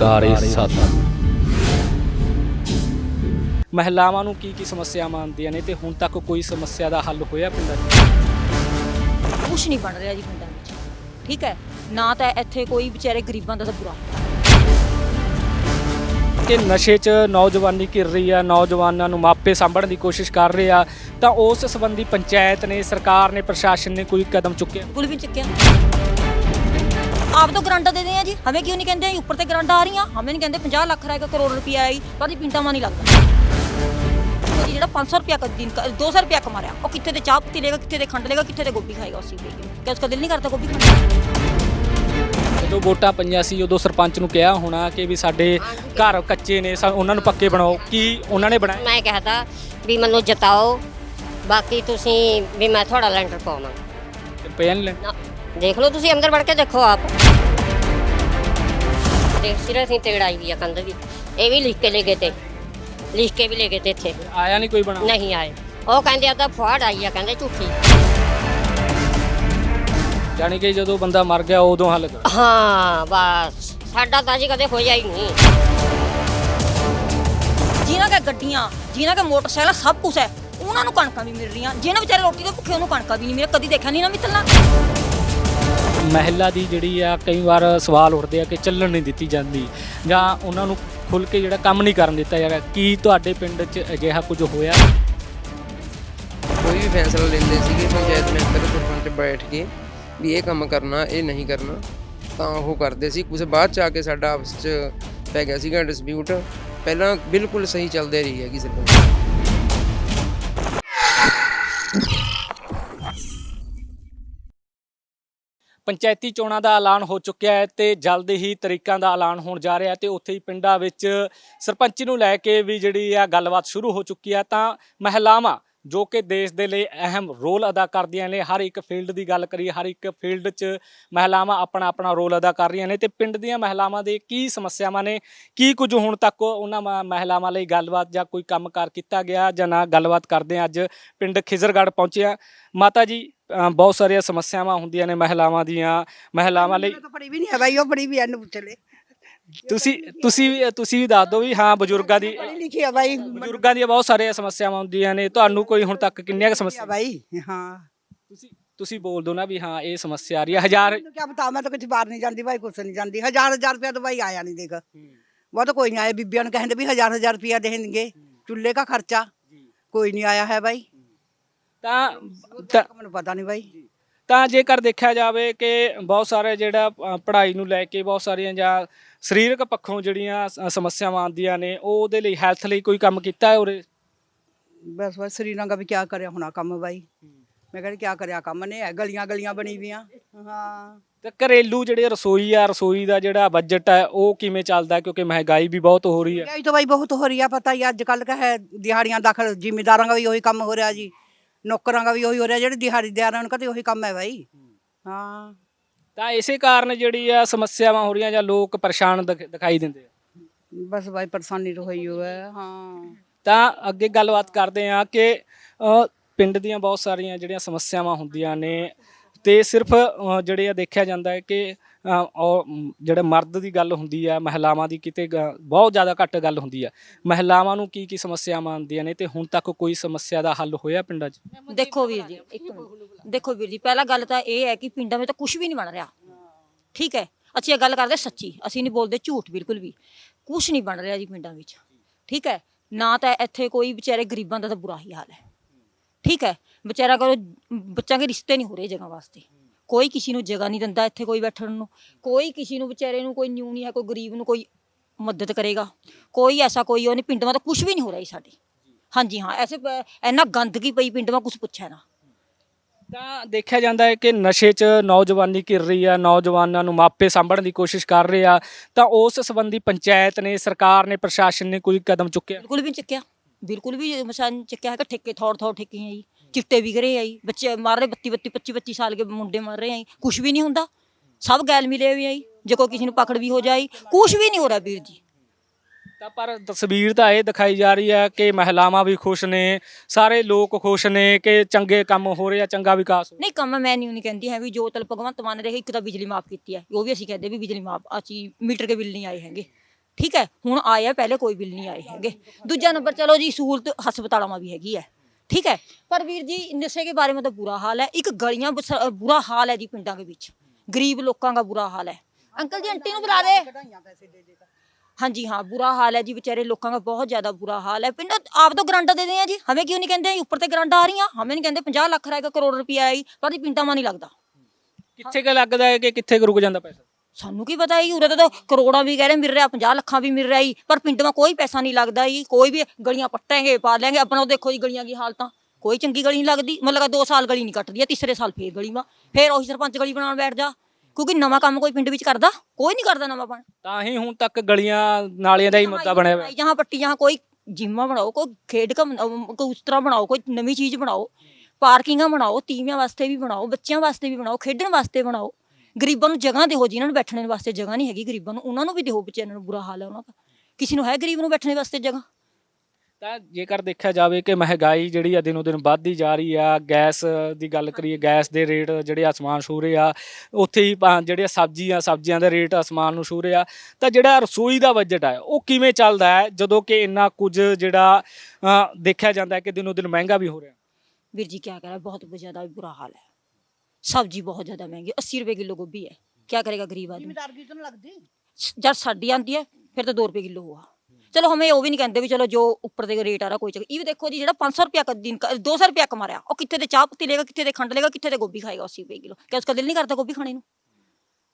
ਕਾਰੇ ਸਾਥ ਮਹਿਲਾਵਾਂ ਨੂੰ ਕੀ ਕੀ ਸਮੱਸਿਆਵਾਂ ਆਉਂਦੀਆਂ ਨੇ ਤੇ ਹੁਣ ਤੱਕ ਕੋਈ ਸਮੱਸਿਆ ਦਾ ਹੱਲ ਹੋਇਆ ਪਿੰਡਾਂ 'ਚ ਕੁਝ ਨਹੀਂ ਬਣ ਰਿਹਾ ਜੀ ਪਿੰਡਾਂ ਵਿੱਚ। ਠੀਕ ਹੈ? ਨਾ ਤਾਂ ਇੱਥੇ ਕੋਈ ਵਿਚਾਰੇ ਗਰੀਬਾਂ ਦਾ ਤਾਂ ਬੁਰਾ ਕਿ ਨਸ਼ੇ 'ਚ ਨੌਜਵਾਨੀ ਘਿਰ ਰਹੀ ਆ ਨੌਜਵਾਨਾਂ ਨੂੰ ਮਾਪੇ ਸਾਂਭਣ ਦੀ ਕੋਸ਼ਿਸ਼ ਕਰ ਰਹੇ ਆ ਤਾਂ ਉਸ ਸੰਬੰਧੀ ਪੰਚਾਇਤ ਨੇ ਸਰਕਾਰ ਨੇ ਪ੍ਰਸ਼ਾਸਨ ਨੇ ਕੋਈ ਕਦਮ ਚੁੱਕਿਆ? ਬਿਲਕੁਲ ਵੀ ਚੱਕਿਆ। ਆਪ ਤੋਂ ਗਰੰਟਾ ਦੇ ਦੇ जी हमें क्यों नहीं कहते ऊपर से ग्रांटा आ रही हैं हमें नहीं कहते 50 ਲੱਖ ਰੁਪਏ ਕਰੋੜ ਰੁਪਇਆ ਆਈ ਪਰ ਇਹ ਪਿੰਡਾਂ ਮਾ ਨਹੀਂ ਲੱਗਦਾ ਉਹ ਜਿਹੜਾ 500 ਰੁਪਇਆ ਕ ਦਿਨ 200 ਰੁਪਇਆ ਕਮਾ ਰਿਹਾ ਉਹ ਕਿੱਥੇ ਤੇ ਚਾਹ ਪੀਤੀ ਲੇਗਾ ਕਿੱਥੇ ਤੇ ਖੰਡ ਲੇਗਾ ਕਿੱਥੇ ਤੇ ਗੋਭੀ ਖਾਏਗਾ ਉਸੇ ਵੀ ਕਿ ਉਸਕਾ ਦਿਲ ਨਹੀਂ ਕਰਦਾ ਗੋਭੀ ਖਾਣੇ का? ਜਦੋਂ ਵੋਟਾਂ ਪਈਆਂ ਸੀ ਉਦੋਂ ਸਰਪੰਚ ਨੂੰ ਕਿਹਾ ਹੋਣਾ ਕਿ ਵੀ ਸਾਡੇ ਘਰ ਕੱਚੇ ਨੇ ਸਾ- ਉਹਨਾਂ ਨੂੰ ਪੱਕੇ ਬਣਾਓ ਕੀ ਉਹਨਾਂ ਨੇ ਬਣਾਏ ਮੈਂ ਕਹਤਾ ਵੀ ਮੈਨੂੰ ਜਿਤਾਓ ਬਾਕੀ ਤੁਸੀਂ ਵੀ ਮੈਂ ਤੁਹਾਡਾ ਲੈਂਟਰ ਪਾਉਣਾ ਪਏ ਨੇ ਨਾ ਦੇਖ ਲਓ ਤੁਸੀਂ ਅੰਦਰ ਵੜ ਕੇ ਦੇਖੋ ਆਪ ਦੇਖ ਸਿਰੇ ਸੀ ਤੇੜਾਈ ਵੀ ਆ ਕੰਧ ਵੀ ਇਹ ਵੀ ਲਿਖ ਕੇ ਲੈ ਗਏ ਤੇ। ਲਿਖ ਕੇ ਵੀ ਲੈ ਗਏ ਤੇ ਇੱਥੇ। ਆਇਆ ਨਹੀਂ ਕੋਈ ਬਣਾ ਨਹੀਂ ਆਏ। ਉਹ ਕਹਿੰਦੇ ਆ ਤਾਂ ਆਈ ਆ ਕਹਿੰਦੇ ਝੂਠੀ। ਯਾਨੀ ਕਿ ਜਦੋਂ ਬੰਦਾ ਮਰ ਗਿਆ ਉਦੋਂ ਹੱਲ ਕਰ। ਹਾਂ ਬਸ। ਸਾਡਾ ਤਾਂ ਜੀ ਕਦੇ ਹੋਇਆ ਹੀ ਨਹੀਂ। ਜਿਨ੍ਹਾਂ ਕੇ ਗੱਡੀਆਂ ਜਿਨ੍ਹਾਂ ਕੇ ਮੋਟਰਸਾਈਕਲ ਸਭ ਕੁਝ ਹੈ ਉਹਨਾਂ ਨੂੰ ਕਣਕਾਂ ਵੀ ਮਿਲ ਰਹੀਆਂ। ਜਿਹਨਾਂ ਵਿਚਾਰੇ ਰੋਟੀ ਦੇ ਭੁੱਖੇ ਉਹਨੂੰ ਕਣਕਾਂ ਵੀ ਨਹੀਂ ਮਿਲ ਕਦੀ ਦੇਖਿਆ ਨਹੀਂ ਨਾ ਮਿੱਤਲਣਾ ਮਹਿਲਾ ਦੀ ਜਿਹੜੀ ਆ ਕਈ ਵਾਰ ਸਵਾਲ ਉੱਠਦੇ ਆ ਕਿ ਚੱਲਣ ਨਹੀਂ ਦਿੱਤੀ ਜਾਂਦੀ ਜਾਂ ਉਹਨਾਂ ਨੂੰ ਖੁੱਲ ਕੇ ਜਿਹੜਾ ਕੰਮ ਨਹੀਂ ਕਰਨ ਦਿੱਤਾ ਯਾਰ ਕੀ ਤੁਹਾਡੇ ਪਿੰਡ 'ਚ ਅਜਿਹਾ ਕੁਝ ਹੋਇਆ? ਕੋਈ ਵੀ ਫੈਸਲਾ ਲੈਂਦੇ ਸੀਗੇ, ਪੰਚਾਇਤ ਮੈਂਬਰ ਸਰਪੰਚ ਬੈਠ ਕੇ ਵੀ ਇਹ ਕੰਮ ਕਰਨਾ, ਇਹ ਨਹੀਂ ਕਰਨਾ, ਤਾਂ ਉਹ ਕਰਦੇ ਸੀ। ਕੁਝ ਬਾਅਦ ਚ ਆ ਕੇ ਸਾਡਾ ਆਪਸ ਚ ਪੈ ਗਿਆ ਸੀਗਾ ਡਿਸਪਿਊਟ। ਪਹਿਲਾਂ ਬਿਲਕੁਲ ਸਹੀ ਚੱਲਦੇ ਰਹੀ ਹੈਗੀ ਸਰਪੰਚ। ਪੰਚਾਇਤੀ ਚੋਣਾਂ ਦਾ ਐਲਾਨ ਹੋ ਚੁੱਕਿਆ ਹੈ ਤੇ ਜਲਦ ਹੀ ਤਰੀਕਾਂ ਦਾ ਐਲਾਨ ਹੋਣ ਜਾ ਰਿਹਾ ਤੇ ਉੱਥੇ ਹੀ ਪਿੰਡਾਂ ਵਿੱਚ ਸਰਪੰਚ ਨੂੰ ਲੈ ਕੇ ਵੀ ਜਿਹੜੀ ਆ ਗੱਲਬਾਤ ਸ਼ੁਰੂ ਹੋ ਚੁੱਕੀ ਆ ਤਾਂ ਮਹਿਲਾਵਾਂ ਜੋ ਕਿ ਦੇਸ਼ ਦੇ ਲਈ ਅਹਿਮ ਰੋਲ ਅਦਾ ਕਰਦੀਆਂ ਨੇ। ਹਰ ਇੱਕ ਫੀਲਡ ਦੀ ਗੱਲ ਕਰੀਏ ਹਰ ਇੱਕ ਫੀਲਡ 'ਚ ਮਹਿਲਾਵਾਂ ਆਪਣਾ ਆਪਣਾ ਰੋਲ ਅਦਾ ਕਰ ਰਹੀਆਂ ਨੇ ਤੇ ਪਿੰਡ ਦੀਆਂ ਮਹਿਲਾਵਾਂ ਦੇ ਕੀ ਸਮੱਸਿਆਵਾਂ ਨੇ ਕੀ ਕੁਝ ਹੁਣ ਤੱਕ ਉਹਨਾਂ ਮਹਿਲਾਵਾਂ ਲਈ ਗੱਲਬਾਤ ਜਾਂ ਕੋਈ ਕੰਮਕਾਰ ਕੀਤਾ ਗਿਆ ਜਾਂ ਨਾ ਗੱਲਬਾਤ ਕਰਦੇ ਹਾਂ ਅੱਜ ਪਿੰਡ ਖਿਜ਼ਰਗੜ੍ਹ ਪਹੁੰਚੇ ਆ। ਮਾਤਾ ਜੀ ਬਹੁਤ ਸਾਰੀਆਂ ਸਮੱਸਿਆਵਾਂ ਹੁੰਦੀਆਂ ਨੇ ਮਹਿਲਾਵਾਂ ਦੀਆਂ। ਮਹਿਲਾਵਾਂ ਲਈ ਪੜੀ ਵੀ ਨਹੀਂ ਹੈ ਬਾਈ ਉਹ ਪੜੀ ਵੀ ਐ ਨੂੰ ਪੁੱਛ ਲੈ। ਤੁਸੀਂ ਤੁਸੀਂ ਵੀ ਤੁਸੀਂ ਵੀ ਦੱਸ ਦਿਓ ਵੀ ਹਾਂ ਬਜ਼ੁਰਗਾਂ ਦੀ ਲਿਖੀ ਆ ਬਾਈ। ਬਜ਼ੁਰਗਾਂ ਦੀਆਂ ਬਹੁਤ ਸਾਰੀਆਂ ਸਮੱਸਿਆਵਾਂ ਹੁੰਦੀਆਂ ਨੇ। ਤੁਹਾਨੂੰ ਕੋਈ ਹੁਣ ਤੱਕ ਕਿੰਨੀਆਂ ਕੁ ਆ ਸਮੱਸਿਆ ਬਾਈ ਹਾਂ। ਤੁਸੀਂ ਤੁਸੀਂ ਬੋਲ ਦਿਓ ਨਾ ਵੀ ਹਾਂ ਇਹ ਸਮੱਸਿਆ ਆ ਰਹੀ ਹੈ ਹਜ਼ਾਰ ਮੈਨੂੰ ਕੀ ਬਤਾ ਮੈਂ ਤਾਂ ਕੁਝ ਬਾਹਰ ਨਹੀਂ ਜਾਂਦੀ ਬਾਈ ਕੁਛ ਨਹੀਂ ਜਾਂਦੀ। ਹਜ਼ਾਰ ਹਜ਼ਾਰ ਰੁਪਇਆ ਤਾਂ ਬਾਈ ਆਇਆ ਨਹੀਂ ਦੇਖ। ਉਹ ਤਾਂ ਕੋਈ ਨਹੀਂ ਆਇਆ। ਬੀਬੀਆਂ ਨੂੰ ਕਹਿੰਦੇ ਵੀ ਹਜ਼ਾਰ ਹਜ਼ਾਰ ਰੁਪਇਆ ਦੇਣਗੇ। ਚੁੱਲ੍ਹੇ ਦਾ ਖਰਚਾ। ਕੋਈ ਨਹੀਂ ਆਇਆ ਹੈ ਬਾਈ। ਤਾਂ ਤਾਂ- ਮੈਨੂੰ ਪਤਾ ਨਹੀਂ ਬਾਈ। ਤਾਂ ਜੇਕਰ ਦੇਖਿਆ ਜਾਵੇ ਕਿ ਬਹੁਤ ਸਾਰੇ ਜਿਹੜਾ ਅ, ਪੜ੍ਹਾਈ ਨੂੰ ਲੈ ਕੇ ਬਹੁਤ ਸਾਰੀਆਂ ਜਾਂ ਸਰੀਰਕ ਪੱਖੋਂ ਜਿਹੜੀਆਂ ਸ- ਸਮੱਸਿਆਵਾਂ ਆਉਂਦੀਆਂ ਨੇ ਉਹ ਉਹਦੇ ਲਈ ਹੈਲਥ ਲਈ ਕੋਈ ਕੰਮ ਕੀਤਾ ਹੈ ਉਰੇ? ਬਸ ਬਸ ਸਰੀਰਾਂ ਵੀ ਕਿਆ ਕਰਿਆ ਹੋਣਾ ਕੰਮ ਬਾਈ। ਮੈਂ ਕਹਿੰਦੀ ਕਿਆ ਕਰਿਆ ਕੰਮ ਨੇ ਇਹ ਗਲੀਆਂ ਗਲੀਆਂ ਬਣੀ ਵੀਆਂ। ਹਾਂ। ਤੇ ਘਰੇਲੂ ਜਿਹੜੇ ਰਸੋਈ ਆ ਰਸੋਈ ਦਾ ਜਿਹੜਾ ਬਜਟ ਹੈ ਉਹ ਕਿਵੇਂ ਚੱਲਦਾ ਹੈ? ਕਿਉਂਕਿ ਮਹਿੰਗਾਈ ਵੀ ਬਹੁਤ ਹੋ ਰਹੀ ਹੈ। ਮਹਿੰਗਾਈ ਤਾਂ ਬਾਈ ਬਹੁਤ ਹੋ ਰਹੀ ਆ ਪਤਾ ਹੀ ਅੱਜ ਕੱਲ ਕਾ ਹੈ ਦਿਹਾੜੀਆਂ ਦਾਖਲ ਜ਼ਿਮੀਦਾਰਾਂ ਦਾ ਵੀ ਉਹੀ ਕੰਮ ਹੋ ਰਿਹਾ ਜੀ। ਨੌਕਰਾਂ ਦਾ ਵੀ ਉਹੀ ਹੋ ਰਿਹਾ ਜਿਹੜੇ ਦਿਹਾੜੀਦਾਰਾਂ ਉਹਨਾਂ ਦਾ ਉਹੀ ਕੰਮ ਹੈ ਬਾਈ। ਹਾਂ। ਤਾਂ ਇਸੇ ਕਾਰਨ ਜਿਹੜੀ ਆ ਸਮੱਸਿਆਵਾਂ ਹੋ ਰਹੀਆਂ ਜਾਂ ਲੋਕ ਪਰੇਸ਼ਾਨ ਦਿਖ- ਦਿਖਾਈ ਦਿੰਦੇ ਆ। ਬਸ ਬਾਈ ਪਰੇਸ਼ਾਨੀ ਤਾਂ ਹੋਈ ਹੋ ਹੈ ਹਾਂ। ਤਾਂ ਅੱਗੇ ਗੱਲਬਾਤ ਕਰਦੇ ਆ ਕਿ ਅ, ਪਿੰਡ ਦੀਆਂ ਬਹੁਤ ਸਾਰੀਆਂ ਜਿਹੜੀਆਂ ਸਮੱਸਿਆਵਾਂ ਹੁੰਦੀਆਂ ਨੇ ਤੇ ਸਿਰਫ ਅ, ਜਿਹੜੇ ਆ ਦੇਖਿਆ ਜਾਂਦਾ ਹੈ ਕਿ ਅ, ਜਿਹੜੇ ਮਰਦ ਦੀ ਗੱਲ ਹੁੰਦੀ ਆ ਮਹਿਲਾਵਾਂ ਦੀ ਕਿਤੇ ਗ- ਬਹੁਤ ਜ਼ਿਆਦਾ ਘੱਟ ਗੱਲ ਹੁੰਦੀ ਆ। ਮਹਿਲਾਵਾਂ ਨੂੰ ਕੀ ਕੀ ਸਮੱਸਿਆਵਾਂ ਆਉਂਦੀਆਂ ਨੇ ਤੇ ਹੁਣ ਤੱਕ ਕੋਈ ਸਮੱਸਿਆ ਦਾ ਹੱਲ ਹੋਇਆ ਪਿੰਡਾਂ 'ਚ? ਦੇਖੋ ਵੀਰ ਜੀ ਇੱਕ ਮਿੰਟ। ਦੇਖੋ ਵੀਰ ਜੀ ਪਹਿਲਾ ਗੱਲ ਤਾਂ ਇਹ ਹੈ ਕਿ ਪਿੰਡਾਂ ਵਿੱਚ ਤਾਂ ਕੁਝ ਵੀ ਨਹੀਂ ਬਣ ਰਿਹਾ। ਠੀਕ ਹੈ ਅਸੀਂ ਇਹ ਗੱਲ ਕਰਦੇ ਸੱਚੀ ਅਸੀਂ ਨਹੀਂ ਬੋਲਦੇ ਝੂਠ ਬਿਲਕੁਲ ਵੀ। ਕੁਝ ਨਹੀਂ ਬਣ ਰਿਹਾ ਜੀ ਪਿੰਡਾਂ ਵਿੱਚ। ਠੀਕ ਹੈ ਨਾ ਤਾਂ ਇੱਥੇ ਕੋਈ ਵਿਚਾਰੇ ਗਰੀਬਾਂ ਦਾ ਤਾਂ ਬੁਰਾ ਹੀ ਹਾਲ ਹੈ। ਠੀਕ ਹੈ ਵਿਚਾਰਾ ਕਰੋ ਬੱਚਿਆਂ ਦੇ ਰਿਸ਼ਤੇ ਨਹੀਂ ਹੋ ਰਹੇ ਜਗ੍ਹਾ ਵਾਸਤੇ। ਕੋਈ ਕਿਸੇ ਨੂੰ ਜਗ੍ਹਾ ਨਹੀਂ ਦਿੰਦਾ ਇੱਥੇ ਕੋਈ ਬੈਠਣ ਨੂੰ। ਕੋਈ ਕਿਸੇ ਨੂੰ ਵਿਚਾਰੇ ਨੂੰ ਕੋਈ ਨਿਊ ਨਹੀਂ ਹੈ ਕੋਈ ਗਰੀਬ ਨੂੰ ਕੋਈ ਮਦਦ ਕਰੇਗਾ। ਕੋਈ ਐਸਾ ਕੋਈ ਉਹ ਨਹੀਂ ਪਿੰਡ ਤਾਂ ਕੁਝ ਵੀ ਨਹੀਂ ਹੋ ਰਿਹਾ ਜੀ ਸਾਡੇ। ਹਾਂਜੀ ਹਾਂ ਐਸੇ ਇੰਨਾ ਗੰਦਗੀ ਪਈ ਪਿੰਡ ਕੁਝ ਪੁੱਛਿਆ ਨਾ। ਤਾਂ ਦੇਖਿਆ ਜਾਂਦਾ ਹੈ ਕਿ ਨਸ਼ੇ 'ਚ ਨੌਜਵਾਨੀ ਘਿਰ ਰਹੀ ਆ ਨੌਜਵਾਨਾਂ ਨੂੰ ਮਾਪੇ ਸਾਂਭਣ ਦੀ ਕੋਸ਼ਿਸ਼ ਕਰ ਰਹੇ ਆ। ਤਾਂ ਉਸ ਸੰਬੰਧੀ ਪੰਚਾਇਤ ਨੇ ਸਰਕਾਰ ਨੇ ਪ੍ਰਸ਼ਾਸਨ ਨੇ ਕੋਈ ਕਦਮ ਚੁੱਕਿਆ? ਬਿਲਕੁਲ ਵੀ ਨਹੀਂ ਚੱਕਿਆ। ਬਿਲਕੁਲ ਵੀ ਮਸਾਨ ਚੱਕਿਆ ਹੈਗਾ ਠੇਕੇ ਥੋੜ ਥੋੜ ਠੇਕੇ ਆ ਜੀ। ਚਿੱਟੇ ਵਿਕ ਰਹੇ ਆ ਜੀ ਬੱਚੇ ਮਾਰ ਰਹੇ 32 32 25 25 ਸਾਲ ਦੇ ਮੁੰਡੇ ਮਰ ਰਹੇ ਆ ਜੀ। ਕੁਝ ਵੀ ਨਹੀਂ ਹੁੰਦਾ ਸਭ ਗੈਲ ਮਿਲੇ ਹੋਏ ਆ ਜੀ ਕੋਈ ਕਿਸੇ ਨੂੰ ਪਕੜ ਵੀ ਹੋ ਜਾਏ ਕੁਝ ਵੀ ਨਹੀਂ ਹੋ ਰਿਹਾ ਵੀਰ ਜੀ। ਤਾਂ ਪਰ ਤਸਵੀਰ ਤਾਂ ਇਹ ਦਿਖਾਈ ਜਾ ਰਹੀ ਹੈ ਕਿ ਮਹਿਲਾਵਾਂ ਵੀ ਖੁਸ਼ ਨੇ ਸਾਰੇ ਲੋਕ ਖੁਸ਼ ਨੇ ਕਿ ਚੰਗੇ ਕੰਮ ਹੋ ਰਹੇ ਆ ਚੰਗਾ ਵਿਕਾਸ ਹੋ ਨਹੀਂ ਕੰਮ ਮੈਂ ਨਹੀਂ ਨਹੀਂ ਕਹਿੰਦੀ ਹੈ ਵੀ ਜੋ ਤਲ ਭਗਵੰਤ ਮਾਨ ਨੇ ਇੱਕ ਤਾਂ ਬਿਜਲੀ ਮਾਫ ਕੀਤੀ ਹੈ ਉਹ ਵੀ ਅਸੀਂ ਕਹਿੰਦੇ ਵੀ ਬਿਜਲੀ ਮਾਫ ਅਸੀਂ ਮੀਟਰ ਕੇ ਬਿੱਲ ਨਹੀਂ ਆਏ ਹੈਗੇ। ਠੀਕ ਹੈ ਹੁਣ ਆਏ ਆ ਪਹਿਲੇ ਕੋਈ ਬਿੱਲ ਨਹੀਂ ਆਏ ਹੈਗੇ। ਦੂਜਾ ਨੰਬਰ ਚਲੋ ਜੀ ਸਹੂਲਤ ਹਸਪਤਾਲਾਂ ਮਾ ਵੀ ਹੈਗੀ ਹੈ ठीक है पर वीर जी नशे के बारे में तो बुरा हाल है एक गलियां बुरा हाल है जी पिंडा के ਵਿੱਚ। ਗਰੀਬ ਲੋਕਾਂ ਦਾ ਬੁਰਾ ਹਾਲ ਹੈ। ਅੰਕਲ ਜੀ, ਆਂਟੀ ਨੂੰ ਬੁਲਾ ਰਹੇ ਹਾਂਜੀ, ਹਾਂ, ਬੁਰਾ ਹਾਲ ਹੈ ਜੀ, ਵਿਚਾਰੇ ਲੋਕਾਂ ਦਾ ਬਹੁਤ ਜ਼ਿਆਦਾ ਬੁਰਾ ਹਾਲ ਹੈ। ਪਿੰਡ ਆਪ ਤੋਂ ਗਰਾਂਡਾ ਦੇ ਦੇ ਆ ਜੀ। ਹਮੇ ਕਿਉਂ ਨਹੀਂ ਕਹਿੰਦੇ? ਉੱਪਰ ਤੇ ਗਰਾਂਡਾ ਆ ਰਹੀਆਂ। ਹਮੇ ਨਹੀਂ ਕਹਿੰਦੇ 50 ਲੱਖ ਰੁਪਏ ਕਰੋੜ ਰੁਪਇਆ ਆਈ ਪਰ ਇਹ ਪਿੰਡਾਂ ਮਾ ਨਹੀਂ ਲੱਗਦਾ। ਕਿੱਥੇ ਕਿ ਲੱਗਦਾ ਹੈ ਕਿ ਕਿੱਥੇ ਰੁਕ ਜਾਂਦਾ ਪੈਸਾ? ਸਾਨੂੰ ਕੀ ਪਤਾ ਜੀ ਉਰੇ ਤਾਂ ਕਰੋੜਾਂ ਵੀ ਕਹਿ ਰਹੇ ਮਿਲ ਰਿਹਾ 50 ਲੱਖਾਂ ਵੀ ਮਿਲ ਰਿਹਾ ਜੀ ਪਰ ਪਿੰਡ ਮਾ ਕੋਈ ਪੈਸਾ ਨਹੀਂ ਲੱਗਦਾ ਜੀ ਕੋਈ ਵੀ ਗਲੀਆਂ ਪੱਟਾਂਗੇ ਪਾ ਲੈਂਗੇ ਆਪਣਾ ਉਹ ਦੇਖੋ ਜੀ ਗਲੀਆਂ ਦੀ ਹਾਲਤਾਂ ਕੋਈ ਚੰਗੀ ਗਲੀ ਨਹੀਂ ਲੱਗਦੀ ਮਤਲਬ ਕਿ 2 ਸਾਲ ਗਲੀ ਨਹੀਂ ਕੱਟਦੀ ਆ ਤੀਸਰੇ ਸਾਲ ਫੇਰ ਗਲੀ ਮਾ ਫੇਰ ਉਹੀ ਸਰਪੰਚ ਗਲੀ ਬਣਾਉਣ ਬੈਠ ਜਾ ਕਿਉਂਕਿ ਨਵਾਂ ਕੰਮ ਕੋਈ ਪਿੰਡ ਵਿੱਚ ਕਰਦਾ ਕੋਈ ਨਹੀਂ ਕਰਦਾ ਨਵਾਂ ਬਣ। ਤਾਂ ਹੀ ਹੁਣ ਤੱਕ ਗਲੀਆਂ ਨਾਲਿਆਂ ਦਾ ਹੀ ਮੁੱਦਾ ਬਣਿਆ ਹੋਇਆ ਜਹਾਂ ਪੱਟੀ ਜਹਾਂ ਕੋਈ ਜਿੰਮਾ ਬਣਾਓ ਕੋਈ ਖੇਡ ਕਮ ਕੋਈ ਉਸ ਤਰ੍ਹਾਂ ਬਣਾਓ ਕੋਈ ਨਵੀਂ ਚੀਜ਼ ਬਣਾਓ ਪਾਰਕਿੰਗਾਂ ਬਣਾਓ ਤੀਵੀਆਂ ਵਾਸਤੇ ਵੀ ਬਣਾਓ ਬੱਚਿਆਂ ਵਾਸਤੇ ਵੀ ਬਣਾਓ ਖੇਡਣ ਵਾਸਤੇ ਬਣਾਓ ਗਰੀਬਾਂ ਨੂੰ ਜਗ੍ਹਾ ਦਿਓ ਜੀ ਨੂੰ ਬੈਠਣ ਵਾਸਤੇ ਜਗ੍ਹਾ ਨਹੀਂ ਹੈਗੀ ਗਰੀਬਾਂ ਨੂੰ ਉਹਨਾਂ ਨੂੰ ਵੀ ਦਿਓ ਵਿਚਾਰਿਆਂ ਨੂੰ ਬੁਰਾ ਹਾਲ ਹੈ ਉਹਨਾਂ ਦਾ। ਕਿਸੇ ਨੂੰ ਹੈ ਗਰੀਬ ਨੂੰ ਬੈਠਣ ਵਾਸਤੇ ਜਗ੍ਹਾ? ਤਾਂ ਜੇਕਰ ਦੇਖਿਆ ਜਾਵੇ ਕਿ ਮਹਿੰਗਾਈ ਜਿਹੜੀ ਆ ਦਿਨੋ ਦਿਨ ਵੱਧਦੀ ਜਾ ਰਹੀ ਆ ਗੈਸ ਦੀ ਗੱਲ ਕਰੀਏ ਗੈਸ ਦੇ ਰੇਟ ਜਿਹੜੇ ਆਸਮਾਨ ਛੂ ਰਹੇ ਆ ਉੱਥੇ ਹੀ ਜਿਹੜੇ ਸਬਜ਼ੀਆਂ ਸਬਜ਼ੀਆਂ ਦੇ ਰੇਟ ਆਸਮਾਨ ਨੂੰ ਛੂ ਰਹੇ ਆ ਤਾਂ ਜਿਹੜਾ ਰਸੋਈ ਦਾ ਬਜਟ ਆ ਉਹ ਕਿਵੇਂ ਚੱਲਦਾ ਹੈ ਜਦੋਂ ਕਿ ਇੰਨਾ ਕੁਝ ਜਿਹੜਾ ਦੇਖਿਆ ਜਾਂਦਾ ਕਿ ਦਿਨੋ ਦਿਨ ਮਹਿੰਗਾ ਵੀ ਹੋ ਰਿਹਾ? ਵੀਰ ਜੀ ਕੀ ਕਹਿ ਰਿਹਾ ਬਹੁਤ ਜ਼ਿਆਦਾ ਬੁਰਾ ਹਾਲ ਹੈ। ਸਬਜ਼ੀ ਬਹੁਤ ਜ਼ਿਆਦਾ ਮਹਿੰਗੀ 80 ਰੁਪਏ ਕਿਲੋ ਗੋਭੀ ਹੈ। ਕੀ ਕਰੇਗਾ ਗਰੀਬ ਆਦਮੀ? ਜ਼ਿਮੀਦਾਰ ਕੀ ਤਨ ਲੱਗਦੀ? ਜਦ ਸਾਡੀ ਆਂਦੀ ਹੈ ਫਿਰ ਤਾਂ 2 ਰੁਪਏ ਕਿਲੋ ਹੋਆ ਚਲੋ ਹਮੇ ਉਹ ਵੀ ਨਹੀਂ ਕਹਿੰਦੇ ਵੀ ਚਲੋ ਜੋ ਉੱਪਰ ਦੇ ਰੇਟ ਆ ਰਿਹਾ ਕੋਈ ਚੱਕਰ ਇਹ ਵੀ ਦੇਖੋ ਜੀ ਜਿਹੜਾ 500 ਰੁਪਿਆ ਕਾ ਦਿਨ 200 ਰੁਪਿਆ ਕਮਾ ਉਹ ਕਿੱਥੇ ਤੇ ਚਾਹ ਪੱਤੀ ਲੇਗਾ ਕਿੱਥੇ ਤੇ ਖੰਡ ਲੇਗਾ ਕਿੱਥੇ ਤੇ ਗੋਭੀ ਖਾਏਗਾ 80 ਰੁਪਏ ਕਿਲੋ। ਕਿਆ ਉਸਕਾ ਦਿਲ ਨਹੀਂ ਕਰਦਾ ਗੋਭੀ ਖਾਣੇ ਨੂੰ?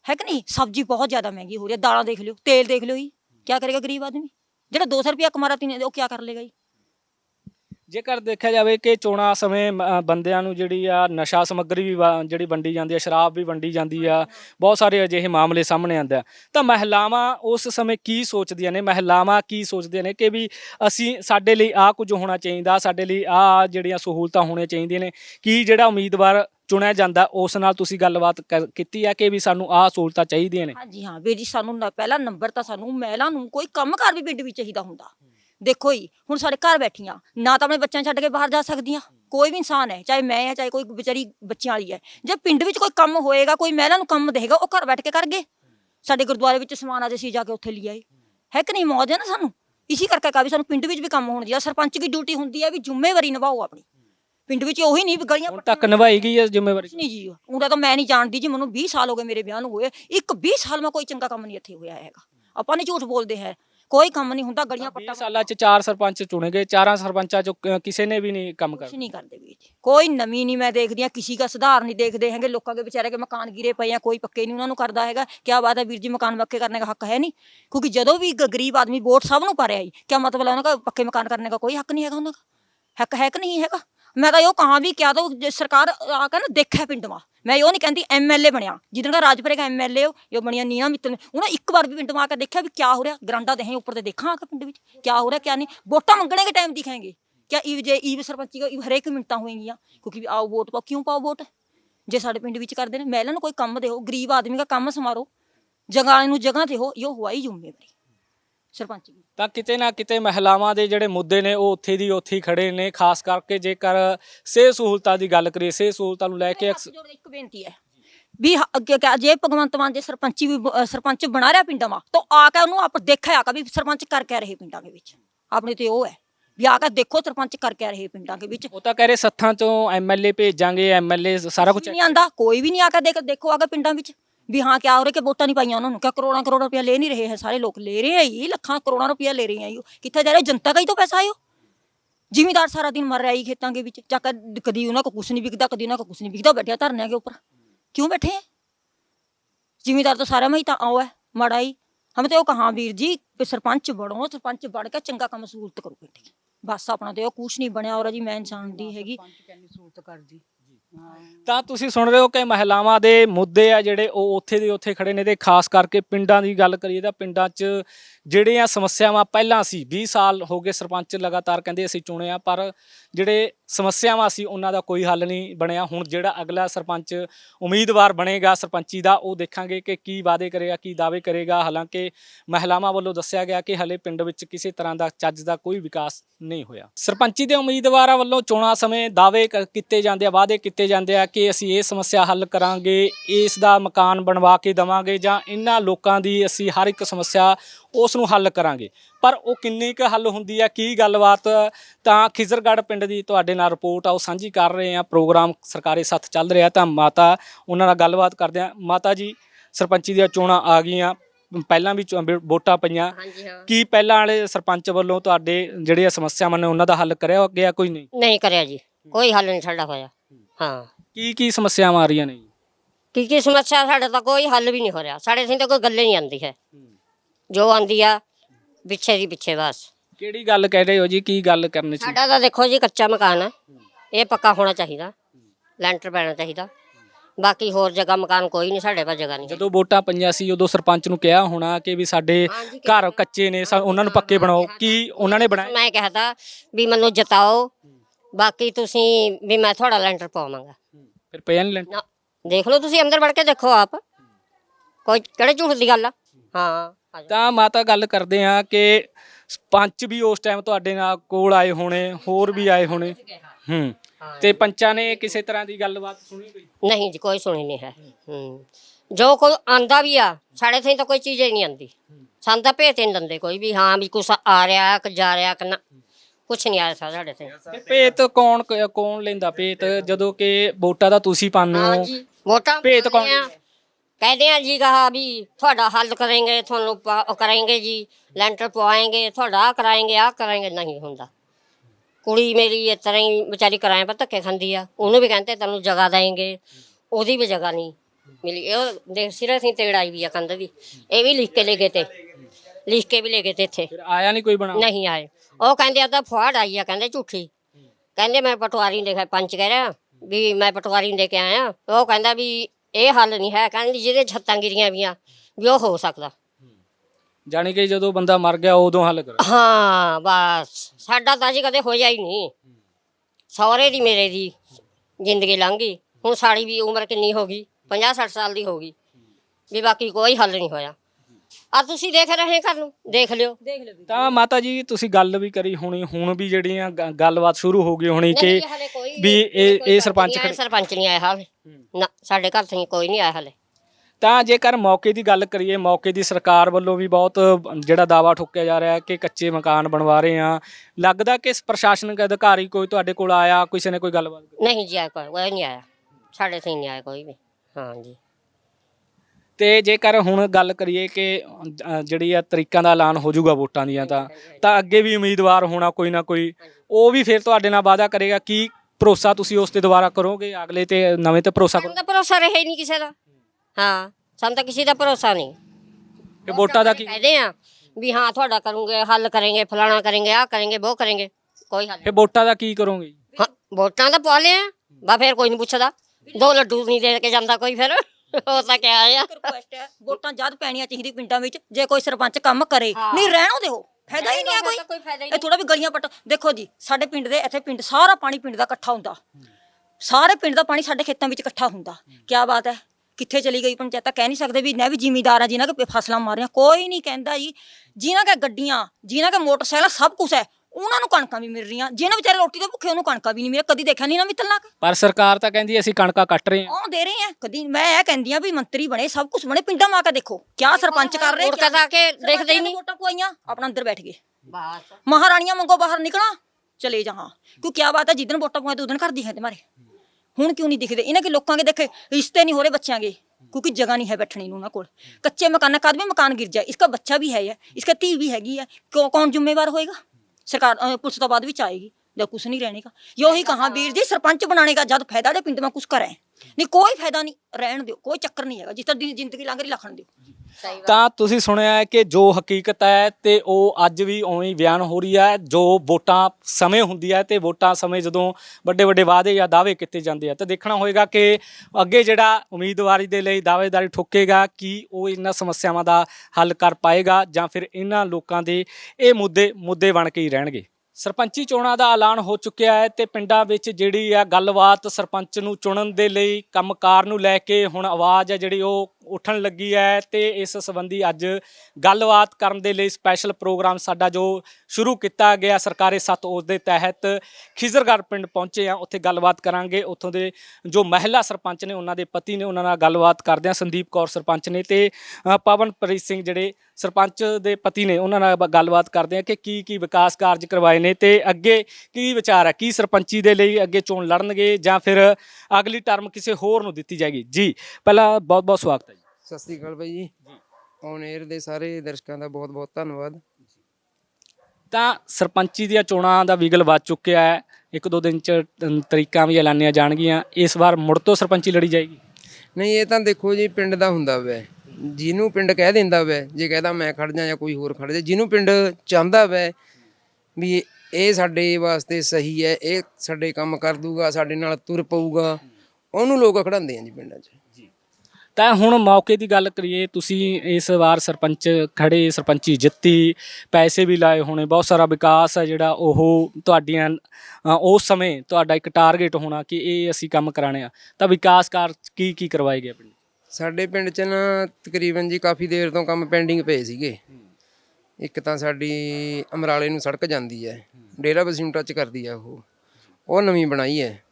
ਹੈ ਕਿ ਨਹੀਂ? ਸਬਜ਼ੀ ਬਹੁਤ ਜ਼ਿਆਦਾ ਮਹਿੰਗੀ ਹੋ ਰਹੀ ਹੈ ਦਾਲਾਂ ਦੇਖ ਲਿਓ ਤੇਲ ਦੇਖ ਲਿਓ ਜੀ। ਕੀ ਕਰੇਗਾ ਗਰੀਬ ਆਦਮੀ? ਜਿਹੜਾ 200 ਰੁਪਿਆ ਕਮਾ ਰਿਹਾ ਉਹ ਕੀ ਕਰ ਲੇਗਾ ਜੀ? ਜੇਕਰ ਦੇਖਿਆ ਜਾਵੇ ਕਿ ਚੋਣਾਂ ਸਮੇਂ ਅ, ਬੰਦਿਆਂ ਨੂੰ ਜਿਹੜੀ ਆ ਨਸ਼ਾ ਸਮੱਗਰੀ ਵੀ ਵਾ- ਜਿਹੜੀ ਵੰਡੀ ਜਾਂਦੀ ਆ ਸ਼ਰਾਬ ਵੀ ਵੰਡੀ ਜਾਂਦੀ ਆ ਬਹੁਤ ਸਾਰੇ ਅਜਿਹੇ ਮਾਮਲੇ ਸਾਹਮਣੇ ਆਉਂਦੇ ਆ। ਤਾਂ ਮਹਿਲਾਵਾਂ ਉਸ ਸਮੇਂ ਕੀ ਸੋਚਦੀਆਂ ਨੇ ਮਹਿਲਾਵਾਂ ਕੀ ਸੋਚਦੀਆਂ ਨੇ ਕਿ ਵੀ ਅਸੀਂ ਸਾਡੇ ਲਈ ਆ ਕੁਝ ਹੋਣਾ ਚਾਹੀਦਾ ਸਾਡੇ ਲਈ ਆ ਜਿਹੜੀਆਂ ਸਹੂਲਤਾਂ ਹੋਣੀਆਂ ਚਾਹੀਦੀਆਂ ਨੇ ਕੀ ਜਿਹੜਾ ਉਮੀਦਵਾਰ ਚੁਣਿਆ ਜਾਂਦਾ ਉਸ ਨਾਲ ਤੁਸੀਂ ਗੱਲਬਾਤ ਕਰ- ਕੀਤੀ ਆ ਕਿ ਵੀ ਸਾਨੂੰ ਆ ਸਹੂਲਤਾਂ ਚਾਹੀਦੀਆਂ ਨੇ? ਹਾਂਜੀ ਹਾਂ ਵੀਰ ਜੀ ਸਾਨੂੰ ਨਾ- ਪਹਿਲਾ ਨੰਬਰ ਤਾਂ ਸਾਨੂੰ ਮਹਿਲਾ ਨੂੰ ਕੋਈ ਕੰਮਕਾਰ ਵੀ ਪਿੰਡ ਵਿੱਚ ਚਾਹੀਦਾ ਹੁੰਦਾ। ਦੇਖੋ ਜੀ ਹੁਣ ਸਾਡੇ ਘਰ ਬੈਠੀਆਂ ਨਾ ਤਾਂ ਆਪਣੇ ਬੱਚਿਆਂ ਛੱਡ ਕੇ ਬਾਹਰ ਜਾ ਸਕਦੀਆਂ। ਕੋਈ ਵੀ ਇਨਸਾਨ ਹੈ ਚਾਹੇ ਮੈਂ ਹਾਂ ਚਾਹੇ ਕੋਈ ਵਿਚਾਰੀ ਬੱਚਿਆਂ ਵਾਲੀ ਹੈ। ਜੇ ਪਿੰਡ ਵਿੱਚ ਕੋਈ ਕੰਮ ਹੋਏਗਾ ਕੋਈ ਮਹਿਲਾ ਨੂੰ ਕੰਮ ਦੇਗਾ ਉਹ ਘਰ ਬੈਠ ਕੇ ਕਰਗੇ ਸਾਡੇ ਗੁਰਦੁਆਰੇ ਵਿੱਚ ਸਮਾਨ ਅੱਜ ਅਸੀਂ ਜਾ ਕੇ ਉੱਥੇ ਲਈ ਆਏ। ਹੈ ਕਿ ਨਹੀਂ ਮੌਜ ਹੈ ਨਾ ਸਾਨੂੰ? ਇਸੇ ਕਰਕੇ ਕਹਾ ਵੀ ਸਾਨੂੰ ਪਿੰਡ ਵਿੱਚ ਵੀ ਕੰਮ ਹੋਣ ਦਿਆ ਸਰਪੰਚ ਦੀ ਡਿਊਟੀ ਹੁੰਦੀ ਹੈ ਵੀ ਜ਼ਿੰਮੇਵਾਰੀ ਨਿਭਾਓ ਆਪਣੀ। ਪਿੰਡ ਵਿੱਚ ਉਹੀ ਨਹੀਂ ਗਲੀਆਂ ਹੁਣ ਤੱਕ ਨਿਭਾਈ ਗਈ ਹੈ ਜ਼ਿੰਮੇਵਾਰੀ। ਨਹੀਂ ਜੀ ਉਹਦਾ ਤਾਂ ਮੈਂ ਨਹੀਂ ਜਾਣਦੀ ਜੀ ਮੈਨੂੰ 20 ਸਾਲ ਹੋ ਗਏ ਮੇਰੇ ਵਿਆਹ ਨੂੰ ਹੋਏ। ਇੱਕ 20 ਸਾਲ ਮੈਂ ਕੋਈ ਚੰਗਾ ਕੰਮ ਨਹੀਂ ਇੱਥੇ ਹੋਇਆ ਹੈਗਾ। ਆਪਾਂ ਨੇ ਝੂਠ ਬੋਲਦੇ ਹੈ। ਕੋਈ ਕੰਮ ਨਹੀਂ ਹੁੰਦਾ ਗਲੀਆਂ 20 ਪੱਟਾਂ ਸਾਲਾਂ 'ਚ ਚਾਰ ਸਰਪੰਚ ਚੁਣੇ ਗਏ ਚਾਰਾਂ ਸਰਪੰਚਾਂ 'ਚੋਂ ਕਿਸੇ ਨੇ ਵੀ ਨਹੀਂ ਕੰਮ ਕੁਛ ਕਰਦਾ ਨਹੀਂ ਕਰਦੇ ਵੀਰ ਜੀ। ਕੋਈ ਨਵੀਂ ਨਹੀਂ ਮੈਂ ਦੇਖਦੀ ਆ ਕਿਸੇ ਦਾ ਸੁਧਾਰ ਨਹੀਂ ਦੇਖਦੇ ਹੈਗੇ। ਲੋਕਾਂ ਦੇ ਵਿਚਾਰੇ ਕੇ ਮਕਾਨ ਗਿਰੇ ਪਏ ਆ ਕੋਈ ਪੱਕੇ ਨਹੀਂ ਉਹਨਾਂ ਨੂੰ ਕਰਦਾ ਹੈਗਾ। ਕੀ ਬਾਤ ਹੈ ਵੀਰ ਜੀ ਮਕਾਨ ਪੱਕੇ ਕਰਨੇ ਦਾ ਹੱਕ ਹੈ ਨਹੀਂ। ਕਿਉਂਕਿ ਜਦੋਂ ਵੀ ਗ- ਗਰੀਬ ਆਦਮੀ ਵੋਟ ਸਭ ਨੂੰ ਪਾ ਰਿਹਾ ਜੀ ਕੀ ਮਤਲਬ ਹੈ ਉਹਨਾਂ ਦਾ ਪੱਕੇ ਮਕਾਨ ਕਰਨੇ ਦਾ ਕੋਈ ਹੱਕ ਨਹੀਂ ਹੈਗਾ ਉਹਨਾਂ ਦਾ? ਹੱਕ ਹੈ ਕਿ ਨਹੀਂ ਹੈਗਾ? ਮੈਂ ਤਾਂ ਇਹ ਕਹਾਂ ਵੀ ਕਿਆ ਤਾਂ ਜੇ ਸਰਕਾਰ ਆ ਕੇ ਨਾ ਦੇਖਿਆ ਪਿੰਡ ਮੈਂ ਉਹ ਨਹੀਂ ਕਹਿੰਦੀ ਐਮਐਲਏ ਬਣਿਆ। ਜਿਹਨਾਂ ਦਾ ਰਾਜਪੁਰੇ ਦਾ ਐਮਐਲਏ ਉਹ ਬਣਿਆ ਨੀਨਾ ਮਿੱਤਲ ਨੇ। ਉਹਨਾਂ ਇੱਕ ਵਾਰ ਵੀ ਪਿੰਡ ਮਾ ਕੇ ਦੇਖਿਆ ਵੀ ਕੀ ਹੋ ਰਿਹਾ? ਗਰਾਂਡਾ ਦੇਹੇ ਉੱਪਰ ਤੇ ਦੇਖਾਂ ਆ ਕੇ ਪਿੰਡ ਵਿੱਚ? ਕੀ ਹੋ ਰਿਹਾ ਕੀ ਨਹੀਂ? ਵੋਟਾਂ ਮੰਗਣੇ ਦੇ ਟਾਈਮ ਦਿਖਾਂਗੇ क्या ईव जे ईव सरपंची का हरेक मिनटा होएंगी क्योंकि आओ ਵੋਟ पाओ ਕਿਉਂ पाओ ਵੋਟ? ਜੇ ਸਾਡੇ ਪਿੰਡ ਵਿੱਚ ਕਰਦੇ ਨੇ, ਮਹਿਲਾ ਨੂੰ ਕੋਈ ਕੰਮ ਦੇਹੋ ਗਰੀਬ ਆਦਮੀ ਦਾ ਕੰਮ ਸਮਾਰੋ ਜਗਾਲੇ ਨੂੰ ਜਗ੍ਹਾ ਦੇਹੋ ਇਹ ਹੋਈ ਜ਼ਿੰਮੇਵਾਰੀ। ਸਰਪੰਚ ਦੀ ਤਾਂ ਕਿਤੇ ਨਾ ਕਿਤੇ ਮਹਿਲਾਵਾਂ ਦੇ ਜਿਹੜੇ ਮੁੱਦੇ ਨੇ ਉਹ ਉੱਥੇ ਦੀ ਉੱਥੇ ਹੀ ਖੜੇ ਨੇ। ਖਾਸ ਕਰਕੇ ਜੇਕਰ ਸਿਹਤ ਸਹੂਲਤਾਂ ਦੀ ਗੱਲ ਕਰੀਏ ਸਿਹਤ ਸਹੂਲਤਾਂ ਨੂੰ ਲੈ ਕੇ ਜੋੜ ਇੱਕ ਬੇਨਤੀ ਹੈ ਵੀ ਹ- ਅੱਗੇ ਕਿਆ ਜੇ ਭਗਵੰਤ ਮਾਨ ਜੇ ਸਰਪੰਚੀ ਵੀ ਬ- ਅ, ਸਰਪੰਚ ਬਣਾ ਰਿਹਾ ਪਿੰਡਾਂ ਮਾ ਤਾਂ ਆ ਕੇ ਉਹਨੂੰ ਆਪ ਦੇਖਿਆ ਵੀ ਸਰਪੰਚ ਕਰ ਕੇ ਰਹੇ ਪਿੰਡਾਂ ਦੇ ਵਿੱਚ। ਆਪਣੇ ਤੇ ਉਹ ਹੈ ਵੀ ਆ ਕੇ ਦੇਖੋ ਸਰਪੰਚ ਕਰ ਕੇ ਰਹੇ ਪਿੰਡਾਂ ਦੇ ਵਿੱਚ। ਉਹ ਤਾਂ ਕਹਿ ਰਹੇ ਸੱਥਾਂ ਚੋਂ ਐਮਐਲਏ ਭੇਜਾਂਗੇ ਐਮਐਲਏ ਸਾਰਾ ਕੁਝ ਨਹੀਂ ਆਂਦਾ ਕੋਈ ਵੀ ਨਹੀਂ ਆ ਕੇ ਦੇਖ ਦੇਖੋ ਆ ਕੇ ਪਿੰਡਾਂ ਵਿੱਚ। ਵੀ ਹਾਂ ਕਿਆ ਹੋ ਰਿਹਾ ਕਿ ਵੋਟਾਂ ਨਹੀਂ ਪਾਈਆਂ ਉਹਨਾਂ ਨੂੰ? ਕਿਆ ਕਰੋੜਾਂ ਕਰੋੜ ਰੁਪਇਆ ਲੈ ਨਹੀਂ ਰਹੇ ਹੈ ਸਾਰੇ ਲੋਕ? ਲੈ ਰਹੇ ਆ ਹੀ ਲੱਖਾਂ ਕਰੋੜਾਂ ਰੁਪਇਆ ਲੈ ਰਹੇ ਆ ਜੀ ਕਿੱਥੇ ਜਾ ਰਿਹਾ? ਜਨਤਾ ਦਾ ਹੀ ਤਾਂ ਪੈਸਾ ਆਇਓ। ਜ਼ਿਮੀਦਾਰ ਸਾਰਾ ਦਿਨ ਮਰ ਰਿਹਾ ਹੀ ਖੇਤਾਂ ਦੇ ਵਿੱਚ। ਚੱਕ ਕਦੀ ਉਹਨਾਂ ਕੋ ਕੁਛ ਨਹੀਂ ਵਿਕਦਾ, ਕਦੀ ਉਹਨਾਂ ਕੋ ਕੁਛ ਨਹੀਂ ਵਿਕਦਾ, ਬੈਠਿਆ ਧਰਨਿਆਂ ਦੇ ਉੱਪਰ। ਕਿਉਂ ਬੈਠੇ ਹੈ ਜ਼ਿਮੀਦਾਰ ਤਾਂ ਸਾਰਿਆਂ में ਤਾਂ ਆਓ ਹੈ, ਮਾੜਾ ਹੀ ਹਮ ਤੇ ਉਹ ਕਹਾ ਵੀਰ ਜੀ ਸਰਪੰਚ ਬਣੋ, ਸਰਪੰਚ ਬਣ ਕੇ ਚੰਗਾ ਕੰਮ ਸਹੂਲਤ ਕਰੋ ਪਿੰਡ ਬਸ ਆਪਣਾ ਤੇ ਉਹ ਕੁਛ ਨਹੀਂ ਬਣਿਆ, ਔਰ ਜੀ ਮੈਂ ਇਨਸਾਨ ਦੀ ਹੈਗੀ। ਤਾਂ ਤੁਸੀਂ ਸੁਣ ਰਹੇ ਹੋ ਕਿ ਮਹਿਲਾਵਾਂ ਦੇ ਮੁੱਦੇ ਆ ਜਿਹੜੇ ਉਹ ਉੱਥੇ ਦੇ ਉੱਥੇ ਖੜੇ ਨੇ ਤੇ ਖਾਸ ਕਰਕੇ ਪਿੰਡਾਂ ਦੀ ਗੱਲ ਕਰੀਏ ਤਾਂ ਪਿੰਡਾਂ 'ਚ ਜਿਹੜੀਆਂ ਸਮੱਸਿਆਵਾਂ ਪਹਿਲਾਂ ਸੀ 20 ਸਾਲ ਹੋ ਗਏ ਸਰਪੰਚ ਲਗਾਤਾਰ ਕਹਿੰਦੇ ਅਸੀਂ ਚੁਣੇ ਆ, ਪਰ ਜਿਹੜੇ ਸਮੱਸਿਆਵਾਂ ਸੀ ਉਹਨਾਂ ਦਾ ਕੋਈ ਹੱਲ ਨਹੀਂ ਬਣਿਆ। ਹੁਣ ਜਿਹੜਾ ਅਗਲਾ ਸਰਪੰਚ ਉਮੀਦਵਾਰ ਬਣੇਗਾ ਸਰਪੰਚੀ ਦਾ, ਉਹ ਦੇਖਾਂਗੇ ਕਿ ਕੀ ਵਾਅਦੇ ਕਰੇਗਾ, ਕੀ ਦਾਅਵੇ ਕਰੇਗਾ। ਹਾਲਾਂਕਿ ਮਹਿਲਾਵਾਂ ਵੱਲੋਂ ਦੱਸਿਆ ਗਿਆ ਕਿ ਹਲੇ ਪਿੰਡ ਵਿੱਚ ਕਿਸੇ ਤਰ੍ਹਾਂ ਦਾ ਚੱਜ ਦਾ ਕੋਈ ਵਿਕਾਸ ਨਹੀਂ ਹੋਇਆ। ਸਰਪੰਚੀ ਦੇ ਉਮੀਦਵਾਰਾਂ ਵੱਲੋਂ ਚੋਣਾਂ ਸਮੇਂ ਦਾਅਵੇ ਕ- ਕੀਤੇ ਜਾਂਦੇ ਆ, ਵਾਅਦੇ ਕੀਤੇ ਜਾਂਦੇ ਆ ਕਿ ਅਸੀਂ ਇਹ ਸਮੱਸਿਆ ਹੱਲ ਕਰਾਂਗੇ, ਇਸ ਦਾ ਮਕਾਨ ਬਣਵਾ ਕੇ ਦਵਾਂਗੇ ਜਾਂ ਇਹਨਾਂ ਲੋਕਾਂ ਦੀ ਅਸੀਂ ਹਰ ਇੱਕ ਸਮੱਸਿਆ ਉਸ ਨੂੰ ਹੱਲ ਕਰਾਂਗੇ। ਪਰ ਉਹ ਕਿੰਨੀ ਕੁ ਹੱਲ ਹੁੰਦੀ ਹੈ ਕੀ ਗੱਲਬਾਤ? ਤਾਂ ਖਿਜ਼ਰਗੜ੍ਹ ਪਿੰਡ ਦੀ ਤੁਹਾਡੇ ਨਾਲ ਰਿਪੋਰਟ ਆ ਉਹ ਸਾਂਝੀ ਕਰ ਰਹੇ ਆ ਪ੍ਰੋਗਰਾਮ ਸਰਕਾਰੀ ਸੱਥ ਚੱਲ ਰਿਹਾ ਤਾਂ ਮਾਤਾ ਉਹਨਾਂ ਨਾਲ ਗੱਲਬਾਤ ਕਰਦੇ ਆ। ਮਾਤਾ ਜੀ ਸਰਪੰਚੀ ਦੀਆਂ ਚੋਣਾਂ ਆ ਗਈਆਂ ਪਹਿਲਾਂ ਵੀ ਵੋਟਾਂ ਪਈਆਂ। ਕੀ ਪਹਿਲਾਂ ਵਾਲੇ ਸਰਪੰਚ ਵੱਲੋਂ ਤੁਹਾਡੇ ਜਿਹੜੀਆਂ ਸਮੱਸਿਆਵਾਂ ਨੇ ਉਹਨਾਂ ਦਾ ਹੱਲ ਕਰਿਆ ਗਿਆ ਕੋਈ ਨਹੀਂ? ਨਹੀਂ ਕਰਿਆ ਜੀ ਕੋਈ ਹੱਲ ਨਹੀਂ ਸਾਡਾ ਹੋਇਆ ਹਾਂ। ਕੀ ਕੀ ਸਮੱਸਿਆਵਾਂ ਆ ਰਹੀਆਂ ਨੇ ਜੀ? ਕੀ ਕੀ ਸਮੱਸਿਆ ਸਾਡੇ ਤਾਂ ਕੋਈ ਹੱਲ ਵੀ ਨਹੀਂ ਹੋ ਰਿਹਾ ਸਾਡੇ ਸਿੰਘ ਤਾਂ ਕੋਈ ਗੱਲ ਨਹੀਂ ਆਉਂਦੀ ਹੈ। ਜੋ ਆਉਂਦੀ ਆ ਪਿੱਛੇ ਦੀ ਪਿੱਛੇ ਬਸ। ਕਿਹੜੀ ਗੱਲ ਕਹਿ ਰਹੇ ਹੋ ਜੀ? ਕੀ ਗੱਲ ਕਰਨੀ ਸੀ? ਸਾਡਾ ਤਾਂ ਦੇਖੋ ਜੀ ਕੱਚਾ ਮਕਾਨ ਹੈ ਇਹ ਪੱਕਾ ਹੋਣਾ ਚਾਹੀਦਾ। ਲੈਂਟਰ ਪੈਣਾ ਚਾਹੀਦਾ। ਬਾਕੀ ਹੋਰ ਜਗ੍ਹਾ ਮਕਾਨ ਕੋਈ ਨਹੀਂ ਸਾਡੇ ਕੋਲ ਜਗ੍ਹਾ ਨਹੀਂ ਜਦੋਂ ਵੋਟਾਂ ਪਈਆਂ ਸੀ ਉਦੋਂ ਸਰਪੰਚ ਨੂੰ ਕਿਹਾ ਹੋਣਾ ਕਿ ਵੀ ਸਾਡੇ ਹਾਂਜੀ, ਘਰ ਕੱਚੇ ਨੇ ਸਾ- ਉਹਨਾਂ ਨੂੰ ਪੱਕੇ ਬਣਾਓ। ਕੀ ਉਹਨਾਂ ਨੇ ਬਣਾਏ? ਮੈਂ ਕਹਤਾ ਵੀ ਮੈਨੂੰ ਜਿਤਾਓ। ਬਾਕੀ ਤੁਸੀਂ ਵੀ ਮੈਂ ਤੁਹਾਡਾ ਲੈਂਟਰ ਪਾਵਾਂਗਾ। ਫਿਰ ਪਿਆ ਨਹੀਂ ਲੈਣ ਨਾ ਦੇਖ ਲਓ ਤੁਸੀਂ ਅੰਦਰ ਵੜ ਕੇ ਦੇਖੋ ਆਪ। ਕੋਈ ਕਿਹੜੇ ਝੂਠ ਦੀ ਗੱਲ ਆ? ਹਾਂ। ਆ। ਤਾਂ ਮਾਤਾ ਗੱਲ ਕਰਦੇ ਆ ਕਿ ਪੰਚ ਵੀ ਉਸ ਟਾਈਮ ਤੁਹਾਡੇ ਨਾਲ ਕੋਲ ਆਏ ਹੋਣੇ ਹੋਰ ਵੀ ਆਏ ਹੋਣੇ। ਹੂੰ। ਤੇ ਪੰਚਾਂ ਨੇ ਕਿਸੇ ਤਰ੍ਹਾਂ ਦੀ ਗੱਲਬਾਤ ਸੁਣੀ ਕੋਈ? ਨਹੀਂ ਜੀ ਕੋਈ ਸੁਣੀ ਨਹੀਂ ਹੈ। ਹੂੰ। ਜੋ ਕੋਈ ਆਂਦਾ ਵੀ ਆ ਸਾਡੇ ਥਾਂ ਤਾਂ ਕੋਈ ਚੀਜ਼ ਹੀ ਨਹੀਂ ਆਂਦੀ। ਸਾਨੂੰ ਤਾਂ ਭੇਤ ਨਹੀਂ ਦਿੰਦੇ ਕੋਈ ਵੀ ਹਾਂ ਵੀ ਕੁਛ ਆ ਰਿਹਾ ਕਿ ਜਾ ਰਿਹਾ ਕਿ ਨਾ। ਕੁਛ ਨਹੀਂ ਆ ਰਿਹਾ ਸਾਡੇ ਤੇ। ਤੇ ਭੇਤ ਕੌਣ ਕੌਣ ਲੈਂਦਾ? ਭੇਤ ਜਦੋਂ ਕਿ ਵੋਟਾਂ ਦਾ ਤੁਸੀਂ ਪਾਉਂਦੇ ਹੋ। ਹਾਂਜੀ ਵੋਟਾਂ ਭੇਤ ਕੌਣ ਪਾਉਂਦੇ ਆ। ਕਹਿੰਦੇ ਆ ਜੀ ਕਹਾ ਵੀ ਤੁਹਾਡਾ ਹੱਲ ਕਰਾਂਗੇ ਤੁਹਾਨੂੰ ਉਹ ਕਰਾਂਗੇ ਜੀ ਲੈਂਟਰ ਪਵਾਏਂਗੇ ਤੁਹਾਡਾ ਆਹ ਕਰਾਏਂਗੇ ਆ ਕਰਾਂਗੇ ਨਹੀਂ ਹੁੰਦਾ। ਕੁੜੀ ਮੇਰੀ ਇਸ ਤਰ੍ਹਾਂ ਹੀ ਵਿਚਾਰੀ ਕਿਰਾਏ ਪਰ ਧੱਕੇ ਖਾਂਦੀ ਆ ਉਹਨੂੰ ਵੀ ਕਹਿੰਦੇ ਤੈਨੂੰ ਜਗ੍ਹਾ ਦੇਂਗੇ ਉਹਦੀ ਵੀ ਜਗ੍ਹਾ ਨਹੀਂ ਮਿਲੀ। ਇਹ ਦੇਖ ਸਿਰੇ ਸੀ ਤੇੜਾਈ ਵੀ ਆ ਕੰਧ ਦੀ। ਇਹ ਵੀ ਲਿਖ ਕੇ ਲੈ ਗਏ ਤੇ ਲਿਖ ਕੇ ਵੀ ਲੈ ਗਏ ਤੇ ਇੱਥੇ। ਫਿਰ ਆਇਆ ਨਹੀਂ ਕੋਈ ਬਣਾ ਨਹੀਂ ਆਏ। ਉਹ ਕਹਿੰਦੇ ਆ ਤਾਂ ਫੁਆੜ ਆਈ ਆ ਕਹਿੰਦੇ ਝੂਠੀ। ਕਹਿੰਦੇ ਮੈਂ ਪਟਵਾਰੀ ਦੇਖਿਆ ਪੰਚ ਕਹਿ ਰਿਹਾ ਵੀ ਮੈਂ ਪਟਵਾਰੀ ਨੂੰ ਦੇ ਕੇ ਆਇਆ। ਉਹ ਕਹਿੰਦਾ ਵੀ ਇਹ ਹੱਲ ਨਹੀਂ ਹੈ ਕਹਿੰਦੀ ਜਿਹਦੇ ਛੱਤਾਂ ਗਿਰੀਆਂ ਵੀਆਂ ਵੀ ਉਹ ਹੋ ਸਕਦਾ। ਜਾਣੀ ਕਿ ਜਦੋਂ ਬੰਦਾ ਮਰ ਗਿਆ ਉਦੋਂ ਹੱਲ ਕਰੋ। ਹਾਂ ਬਸ। ਸਾਡਾ ਤਾਂ ਜੀ ਕਦੇ ਹੋਇਆ ਹੀ ਨਹੀਂ। ਸਹੁਰੇ ਦੀ ਮੇਰੇ ਦੀ ਜ਼ਿੰਦਗੀ ਲੰਘ ਗਈ। ਹੁਣ ਸਾਡੀ ਵੀ ਉਮਰ ਕਿੰਨੀ ਹੋ ਗਈ? 50 60 ਸਾਲ ਦੀ ਹੋ ਗਈ। ਵੀ ਬਾਕੀ ਕੋਈ ਹੱਲ ਨਹੀਂ ਹੋਇਆ। ਆ ਤੁਸੀਂ ਦੇਖ ਰਹੇ ਘਰ ਨੂੰ ਦੇਖ ਲਿਓ। ਦੇਖ ਲਓ ਤਾਂ ਮਾਤਾ ਜੀ ਤੁਸੀਂ ਗੱਲ ਵੀ ਕਰੀ ਹੋਣੀ ਹੁਣ ਵੀ ਜਿਹੜੀਆਂ ਗ- ਗੱਲਬਾਤ ਸ਼ੁਰੂ ਹੋ ਗਈ ਹੋਣੀ ਕਿ ਨਹੀਂ, ਹਲੇ ਕੋਈ- ਵੀ ਇਹ ਇਹ ਸਰਪੰਚ ਖੜੇ ਸਰਪੰਚ ਨਹੀਂ ਆਇਆ ਹਾਲੇ। ਨਾ ਸਾਡੇ ਘਰ ਤੋਂ ਕੋਈ ਨਹੀਂ ਆਇਆ ਹਲੇ। ਤਾਂ ਜੇਕਰ ਮੌਕੇ ਦੀ ਗੱਲ ਕਰੀਏ ਮੌਕੇ ਦੀ ਸਰਕਾਰ ਵੱਲੋਂ ਵੀ ਬਹੁਤ ਜਿਹੜਾ ਦਾਵਾ ਠੋਕਿਆ ਜਾ ਰਿਹਾ ਹੈ ਕਿ ਕੱਚੇ ਮਕਾਨ ਬਣਵਾ ਰਹੇ ਆ ਲੱਗਦਾ ਕਿ ਪ੍ਰਸ਼ਾਸਨਿਕ ਅਧਿਕਾਰੀ ਕੋਈ ਤੁਹਾਡੇ ਕੋਲ ਆਇਆ ਕਿਸੇ ਨੇ ਕੋਈ ਗੱਲਬਾਤ ਕੀਤੀ? ਨਹੀਂ ਜੀ ਆਇਆ ਕੋਈ ਕੋਈ ਨਹੀਂ ਆਇਆ। ਸਾਡੇ ਤੋਂ ਨਹੀਂ ਆਇਆ ਕੋਈ ਵੀ। ਹਾਂ ਜੀ। ਤੇ ਜੇਕਰ ਹੁਣ ਗੱਲ ਕਰੀਏ ਕਿ ਅ, ਜਿਹੜੀ ਆ ਤਰੀਕਾਂ ਦਾ ਐਲਾਨ ਹੋ ਜਾਊਗਾ ਵੋਟਾਂ ਦੀਆਂ ਤਾਂ ਤਾਂ ਅੱਗੇ ਵੀ ਉਮੀਦਵਾਰ ਹੋਣਾ ਕੋਈ ਨਾ ਕੋਈ ਉਹ ਵੀ ਫਿਰ ਤੁਹਾਡੇ ਨਾਲ ਵਾਅਦਾ ਕਰੇਗਾ ਕੀ ਭਰੋਸਾ ਤੁਸੀਂ ਉਸ ਤੇ ਦੁਬਾਰਾ ਕਰੋਗੇ ਅਗਲੇ ਤੇ ਨਵੇਂ ਤੇ ਭਰੋਸਾ ਕਰੋ ਸਾਨੂੰ ਤਾਂ ਭਰੋਸਾ ਰਿਹਾ ਨਹੀਂ ਕਿਸੇ ਦਾ। ਹਾਂ ਸਾਨੂੰ ਤਾਂ ਕਿਸੇ ਦਾ ਭਰੋਸਾ ਨਹੀਂ। ਤੇ ਵੋਟਾਂ ਦਾ ਕੀ? ਕਹਦੇ ਆ ਵੀ ਹਾਂ ਤੁਹਾਡਾ ਕਰੂੰਗੇ ਹੱਲ ਕਰਾਂਗੇ ਫਲਾਣਾ ਕਰਾਂਗੇ ਆ ਕਰਾਂਗੇ ਉਹ ਕਰਾਂਗੇ ਕੋਈ ਹੱਲ ਫਿਰ ਵੋਟਾਂ ਦਾ ਕੀ ਕਰੋਗੇ? ਹਾਂ ਵੋਟਾਂ ਤਾਂ ਪਵਾ ਲਿਆ ਬਾ ਫਿਰ ਕੋਈ ਨਹੀਂ ਪੁੱਛਦਾ। ਦੋ ਲੱਡੂ ਨਹੀਂ ਦੇ ਕੇ ਜਾਂਦਾ ਕੋਈ ਫਿਰ। ਉਹ ਤਾਂ ਕਿਹਾ ਆ। ਰਿਕੁਐਸਟ ਹੈ ਵੋਟਾਂ ਜਦ ਪੈਣੀਆਂ ਚਾਹੀਦੀ ਪਿੰਡਾਂ ਵਿੱਚ ਜੇ ਕੋਈ ਸਰਪੰਚ ਕੰਮ ਕਰੇ। ਨਹੀਂ ਰਹਿਣੋ ਦਿਓ। ਫਾਇਦਾ ਹੀ ਨਹੀਂ ਹੈ ਕੋਈ। ਕੋਈ ਫਾਇਦਾ ਹੀ ਇਹ ਥੋੜਾ ਵੀ ਗਲੀਆਂ ਪੱਟ ਦੇਖੋ ਜੀ ਸਾਡੇ ਪਿੰਡ ਦੇ ਇੱਥੇ ਪਿੰਡ ਸਾਰਾ ਪਾਣੀ ਪਿੰਡ ਦਾ ਇਕੱਠਾ ਹੁੰਦਾ। ਸਾਰੇ ਪਿੰਡ ਦਾ ਪਾਣੀ ਸਾਡੇ ਖੇਤਾਂ ਵਿੱਚ ਇਕੱਠਾ ਹੁੰਦਾ। ਕੀ ਬਾਤ ਹੈ। ਕਿੱਥੇ ਚਲੀ ਗਈ ਪੰਚਾਇਤਾਂ? ਕਹਿ ਨਹੀਂ ਸਕਦੇ ਵੀ ਮੈਂ ਵੀ ਜ਼ਿਮੀਦਾਰ ਆ ਜਿਨ੍ਹਾਂ ਕੇ ਫਸਲਾਂ ਮਾਰੀਆਂ। ਕੋਈ ਨਹੀਂ ਕਹਿੰਦਾ ਜੀ। ਜਿਨ੍ਹਾਂ ਕੇ ਗੱਡੀਆਂ ਜਿਨ੍ਹਾਂ ਕੇ ਮੋਟਰਸਾਈਕਲ ਸਭ ਕੁਝ ਹੈ। ਉਹਨਾਂ ਨੂੰ ਕਣਕਾਂ ਵੀ ਮਿਲ ਰਹੀਆਂ ਜਿਹਨਾਂ ਵਿਚਾਰੇ ਰੋਟੀ ਦੇ ਭੁੱਖੇ ਉਹਨੂੰ ਕਣਕਾਂ ਵੀ ਨਹੀਂ ਮਿਲਿਆ ਕਦੀ ਦੇਖਿਆ ਨਹੀਂ ਨਾ ਮਿੱਤਲ ਨਾ ਪਰ ਸਰਕਾਰ ਤਾਂ ਕਹਿੰਦੀ ਅਸੀਂ ਕਣਕਾਂ ਕੱਟ ਰਹੇ ਹਾਂ ਉਹ ਦੇ ਰਹੇ ਆ ਕਦੀ ਮੈਂ ਇਹ ਕਹਿੰਦੀ ਆ ਵੀ ਮੰਤਰੀ ਬਣੇ ਸਭ ਕੁਝ ਬਣੇ ਪਿੰਡਾਂ ਮਾ ਕੇ ਦੇਖੋ ਕਿਆ ਸਰਪੰਚ ਕਰ ਰਹੇ ਮੁੜ ਕੇ ਤਾਂ ਆ ਕੇ ਦੇਖਦੇ ਹੀ ਨਹੀਂ ਵੋਟਾਂ ਪਵਾਈਆਂ ਆਪਣਾ ਅੰਦਰ ਬੈਠ ਗਏ ਬਸ ਮਹਾਰਾਣੀਆਂ ਮੰਗੋ ਬਾਹਰ ਨਿਕਲਾਂ ਚਲੇ ਜਾਹਾਂ ਕਿਉਂ ਕਿਆ ਬਾਤ ਹੈ ਜਿੱਦਣ ਵੋਟਾਂ ਪਵਾਏ ਉਦੋਂ ਘਰ ਦਿਖੇ ਮਾਰੇ ਹੁਣ ਕਿਉਂ ਨਹੀਂ ਦਿਖਦੇ ਇਹਨਾਂ ਕੇ ਲੋਕਾਂ ਕੇ ਦੇਖੇ ਰਿਸ਼ਤੇ ਨਹੀਂ ਹੋ ਰਹੇ ਬੱਚਿਆਂ के क्योंकि जगह नहीं है बैठने ਨੂੰ ਉਹਨਾਂ ਕੋਲ ਕੱਚੇ ਮਕਾਨ का आदमी मकान गिर जाए इसका बच्चा भी है है इसका धी भी हैगी है क्यों कौन जिम्मेवार होएगा सरकार अ, पुलिस तो बाद भी आएगी जब कुछ नहीं रहने का यही कहा वीर जी सरपंच बनाने का जब फायदा दे पिंड में कुछ करें नहीं कोई फायदा नहीं रहन दो कोई चक्कर नहीं है जिस तरह दी जिंदगी लंघ रही लखन दो ਤਾਂ ਤੁਸੀਂ ਸੁਣਿਆ ਹੈ ਕਿ ਜੋ ਹਕੀਕਤ ਹੈ ਤੇ ਉਹ ਅੱਜ ਵੀ ਉਵੇਂ ਹੀ ਬਿਆਨ ਹੋ ਰਹੀ ਹੈ, ਜੋ ਵੋਟਾਂ ਸਮੇਂ ਹੁੰਦੀ ਹੈ ਤੇ ਵੋਟਾਂ ਸਮੇਂ ਜਦੋਂ ਵੱਡੇ ਵੱਡੇ ਵਾਅਦੇ ਜਾਂ ਦਾਅਵੇ ਕੀਤੇ ਜਾਂਦੇ ਆ। ਤਾਂ ਦੇਖਣਾ ਹੋਏਗਾ ਕਿ ਅੱਗੇ ਜਿਹੜਾ ਉਮੀਦਵਾਰੀ ਦੇ ਲਈ ਦਾਅਵੇਦਾਰੀ ਠੋਕੇਗਾ, ਕਿ ਉਹ ਇਹਨਾਂ ਸਮੱਸਿਆਵਾਂ ਦਾ ਹੱਲ ਕਰ ਪਾਏਗਾ ਜਾਂ ਫਿਰ ਇਹਨਾਂ ਲੋਕਾਂ ਦੇ ਇਹ ਮੁੱਦੇ ਮੁੱਦੇ ਬਣ ਕੇ ਹੀ ਰਹਿਣਗੇ। ਸਰਪੰਚੀ ਚੋਣਾਂ ਦਾ ਐਲਾਨ ਹੋ ਚੁੱਕਿਆ ਹੈ ਤੇ ਪਿੰਡਾਂ ਵਿੱਚ ਜਿਹੜੀ ਆ ਗੱਲਬਾਤ ਸਰਪੰਚ ਨੂੰ ਚੁਣਨ ਦੇ ਲਈ ਕੰਮਕਾਰ ਨੂੰ ਲੈ ਕੇ ਹੁਣ ਆਵਾਜ਼ ਹੈ ਜਿਹੜੀ ਉਹ ਉੱਠਣ ਲੱਗੀ ਹੈ ਤੇ ਇਸ ਸੰਬੰਧੀ ਅੱਜ ਗੱਲਬਾਤ ਕਰਨ ਦੇ ਲਈ ਸਪੈਸ਼ਲ ਪ੍ਰੋਗਰਾਮ ਸਾਡਾ ਜੋ ਸ਼ੁਰੂ ਕੀਤਾ ਗਿਆ ਸਰਕਾਰੀ ਸੱਤ ਉਸ ਦੇ ਤਹਿਤ ਖਿਜ਼ਰਗੜ੍ਹ ਪਿੰਡ ਪਹੁੰਚੇ ਆ ਉੱਥੇ ਗੱਲਬਾਤ ਕਰਾਂਗੇ। ਉੱਥੋਂ ਦੇ ਜੋ ਮਹਿਲਾ ਸਰਪੰਚ ਨੇ, ਉਹਨਾਂ ਦੇ ਪਤੀ ਨੇ ਉਹਨਾਂ ਨਾਲ ਗੱਲਬਾਤ ਕਰਦੇ ਆ ਸੰਦੀਪ ਕੌਰ ਸਰਪੰਚ ਨੇ ਤੇ ਪਵਨਪ੍ਰੀਤ ਸਿੰਘ ਜਿਹੜੇ ਸਰਪੰਚ ਦੇ ਪਤੀ ਨੇ, ਉਹਨਾਂ ਨਾਲ ਬ- ਗੱਲਬਾਤ ਕਰਦੇ ਆ ਕਿ ਕੀ ਕੀ ਵਿਕਾਸ ਕਾਰਜ ਕਰਵਾਏ ਨੇ ਤੇ ਅੱਗੇ ਕੀ ਵਿਚਾਰ ਹੈ? ਕੀ ਸਰਪੰਚੀ ਦੇ ਲਈ ਅੱਗੇ ਚੋਣ ਲੜਨਗੇ ਜਾਂ ਫਿਰ ਅਗਲੀ ਟਰਮ ਕਿਸੇ ਹੋਰ ਨੂੰ ਦਿੱਤੀ ਜਾਏਗੀ? ਜੀ, ਪਹਿਲਾਂ ਬਹੁਤ ਬਹੁਤ ਸਵਾਗਤ ਹੈ ਸਤਿ ਸ੍ਰੀ ਅਕਾਲ ਬਾਈ ਜੀ। ਔਨ 에ਅਰ ਦੇ ਸਾਰੇ ਦਰਸ਼ਕਾਂ ਦਾ ਬਹੁਤ ਬਹੁਤ ਧੰਨਵਾਦ। ਤਾਂ ਸਰਪੰਚੀ ਦੀਆਂ ਚੋਣਾਂ ਦਾ ਵਿਗਲ ਵੱਜ ਚੁੱਕਿਆ ਹੈ। ਇੱਕ ਦੋ ਦਿਨ ਚ ਤਰੀਕਾਂ ਵੀ ਐਲਾਨੀਆਂ ਜਾਣਗੀਆਂ। ਇਸ ਵਾਰ ਮੁੜ ਤੋਂ ਸਰਪੰਚੀ ਲੜੀ ਜਾਏਗੀ? ਨਹੀਂ ਇਹ ਤਾਂ ਦੇਖੋ ਜੀ ਪਿੰਡ ਦਾ ਹੁੰਦਾ ਵੈ। ਜਿਹਨੂੰ ਪਿੰਡ ਕਹਿ ਦਿੰਦਾ ਵੈ ਜੇ ਕਹਦਾ ਮੈਂ ਖੜ ਜਾ ਜਾਂ ਕੋਈ ਹੋਰ ਖੜ ਜਾ ਜਿਹਨੂੰ ਪਿੰਡ ਚਾਹੁੰਦਾ ਵੈ ਵੀ ਇਹ ਸਾਡੇ ਵਾਸਤੇ ਸਹੀ ਹੈ ਇਹ ਸਾਡੇ ਕੰਮ ਕਰ ਦੂਗਾ ਸਾਡੇ ਨਾਲ ਤੁਰ ਪਊਗਾ ਉਹਨੂੰ ਲੋਕ ਖੜਾਉਂਦੇ ਆ ਜੀ ਪਿੰਡਾਂ 'ਚ। ਤਾਂ ਹੁਣ ਮੌਕੇ ਦੀ ਗੱਲ ਕਰੀਏ ਤੁਸੀਂ ਇਸ ਵਾਰ ਸਰਪੰਚ ਖੜੇ ਸਰਪੰਚੀ ਜਿੱਤੀ ਪੈਸੇ ਵੀ ਲਾਏ ਹੋਣੇ ਬਹੁਤ ਸਾਰਾ ਵਿਕਾਸ ਹੈ ਜਿਹੜਾ ਉਹ ਤੁਹਾਡੀਆਂ ਅ, ਉਸ ਸਮੇਂ ਤੁਹਾਡਾ ਇੱਕ ਟਾਰਗੇਟ ਹੋਣਾ ਕਿ ਇਹ ਅਸੀਂ ਕੰਮ ਕਰਾਣੇ ਆ। ਤਾਂ ਵਿਕਾਸ ਕਾਰਜ ਕੀ ਕੀ ਕਰਵਾਏ ਗਏ ਪਿੰਡ? ਸਾਡੇ ਪਿੰਡ 'ਚ ਨਾ ਤਕਰੀਬਨ ਜੀ ਕਾਫੀ ਦੇਰ ਤੋਂ ਕੰਮ ਪੈਂਡਿੰਗ ਪਏ ਸੀਗੇ। ਇੱਕ ਤਾਂ ਸਾਡੀ ਅਮਰਾਲੇ ਨੂੰ ਸੜਕ ਜਾਂਦੀ ਹੈ। ਡੇਰਾ ਬਸੀਮ ਟੱਚ ਕਰਦੀ ਹੈ ਉਹ। ਉਹ ਨਵੀਂ ਬਣਾਈ ਹੈ।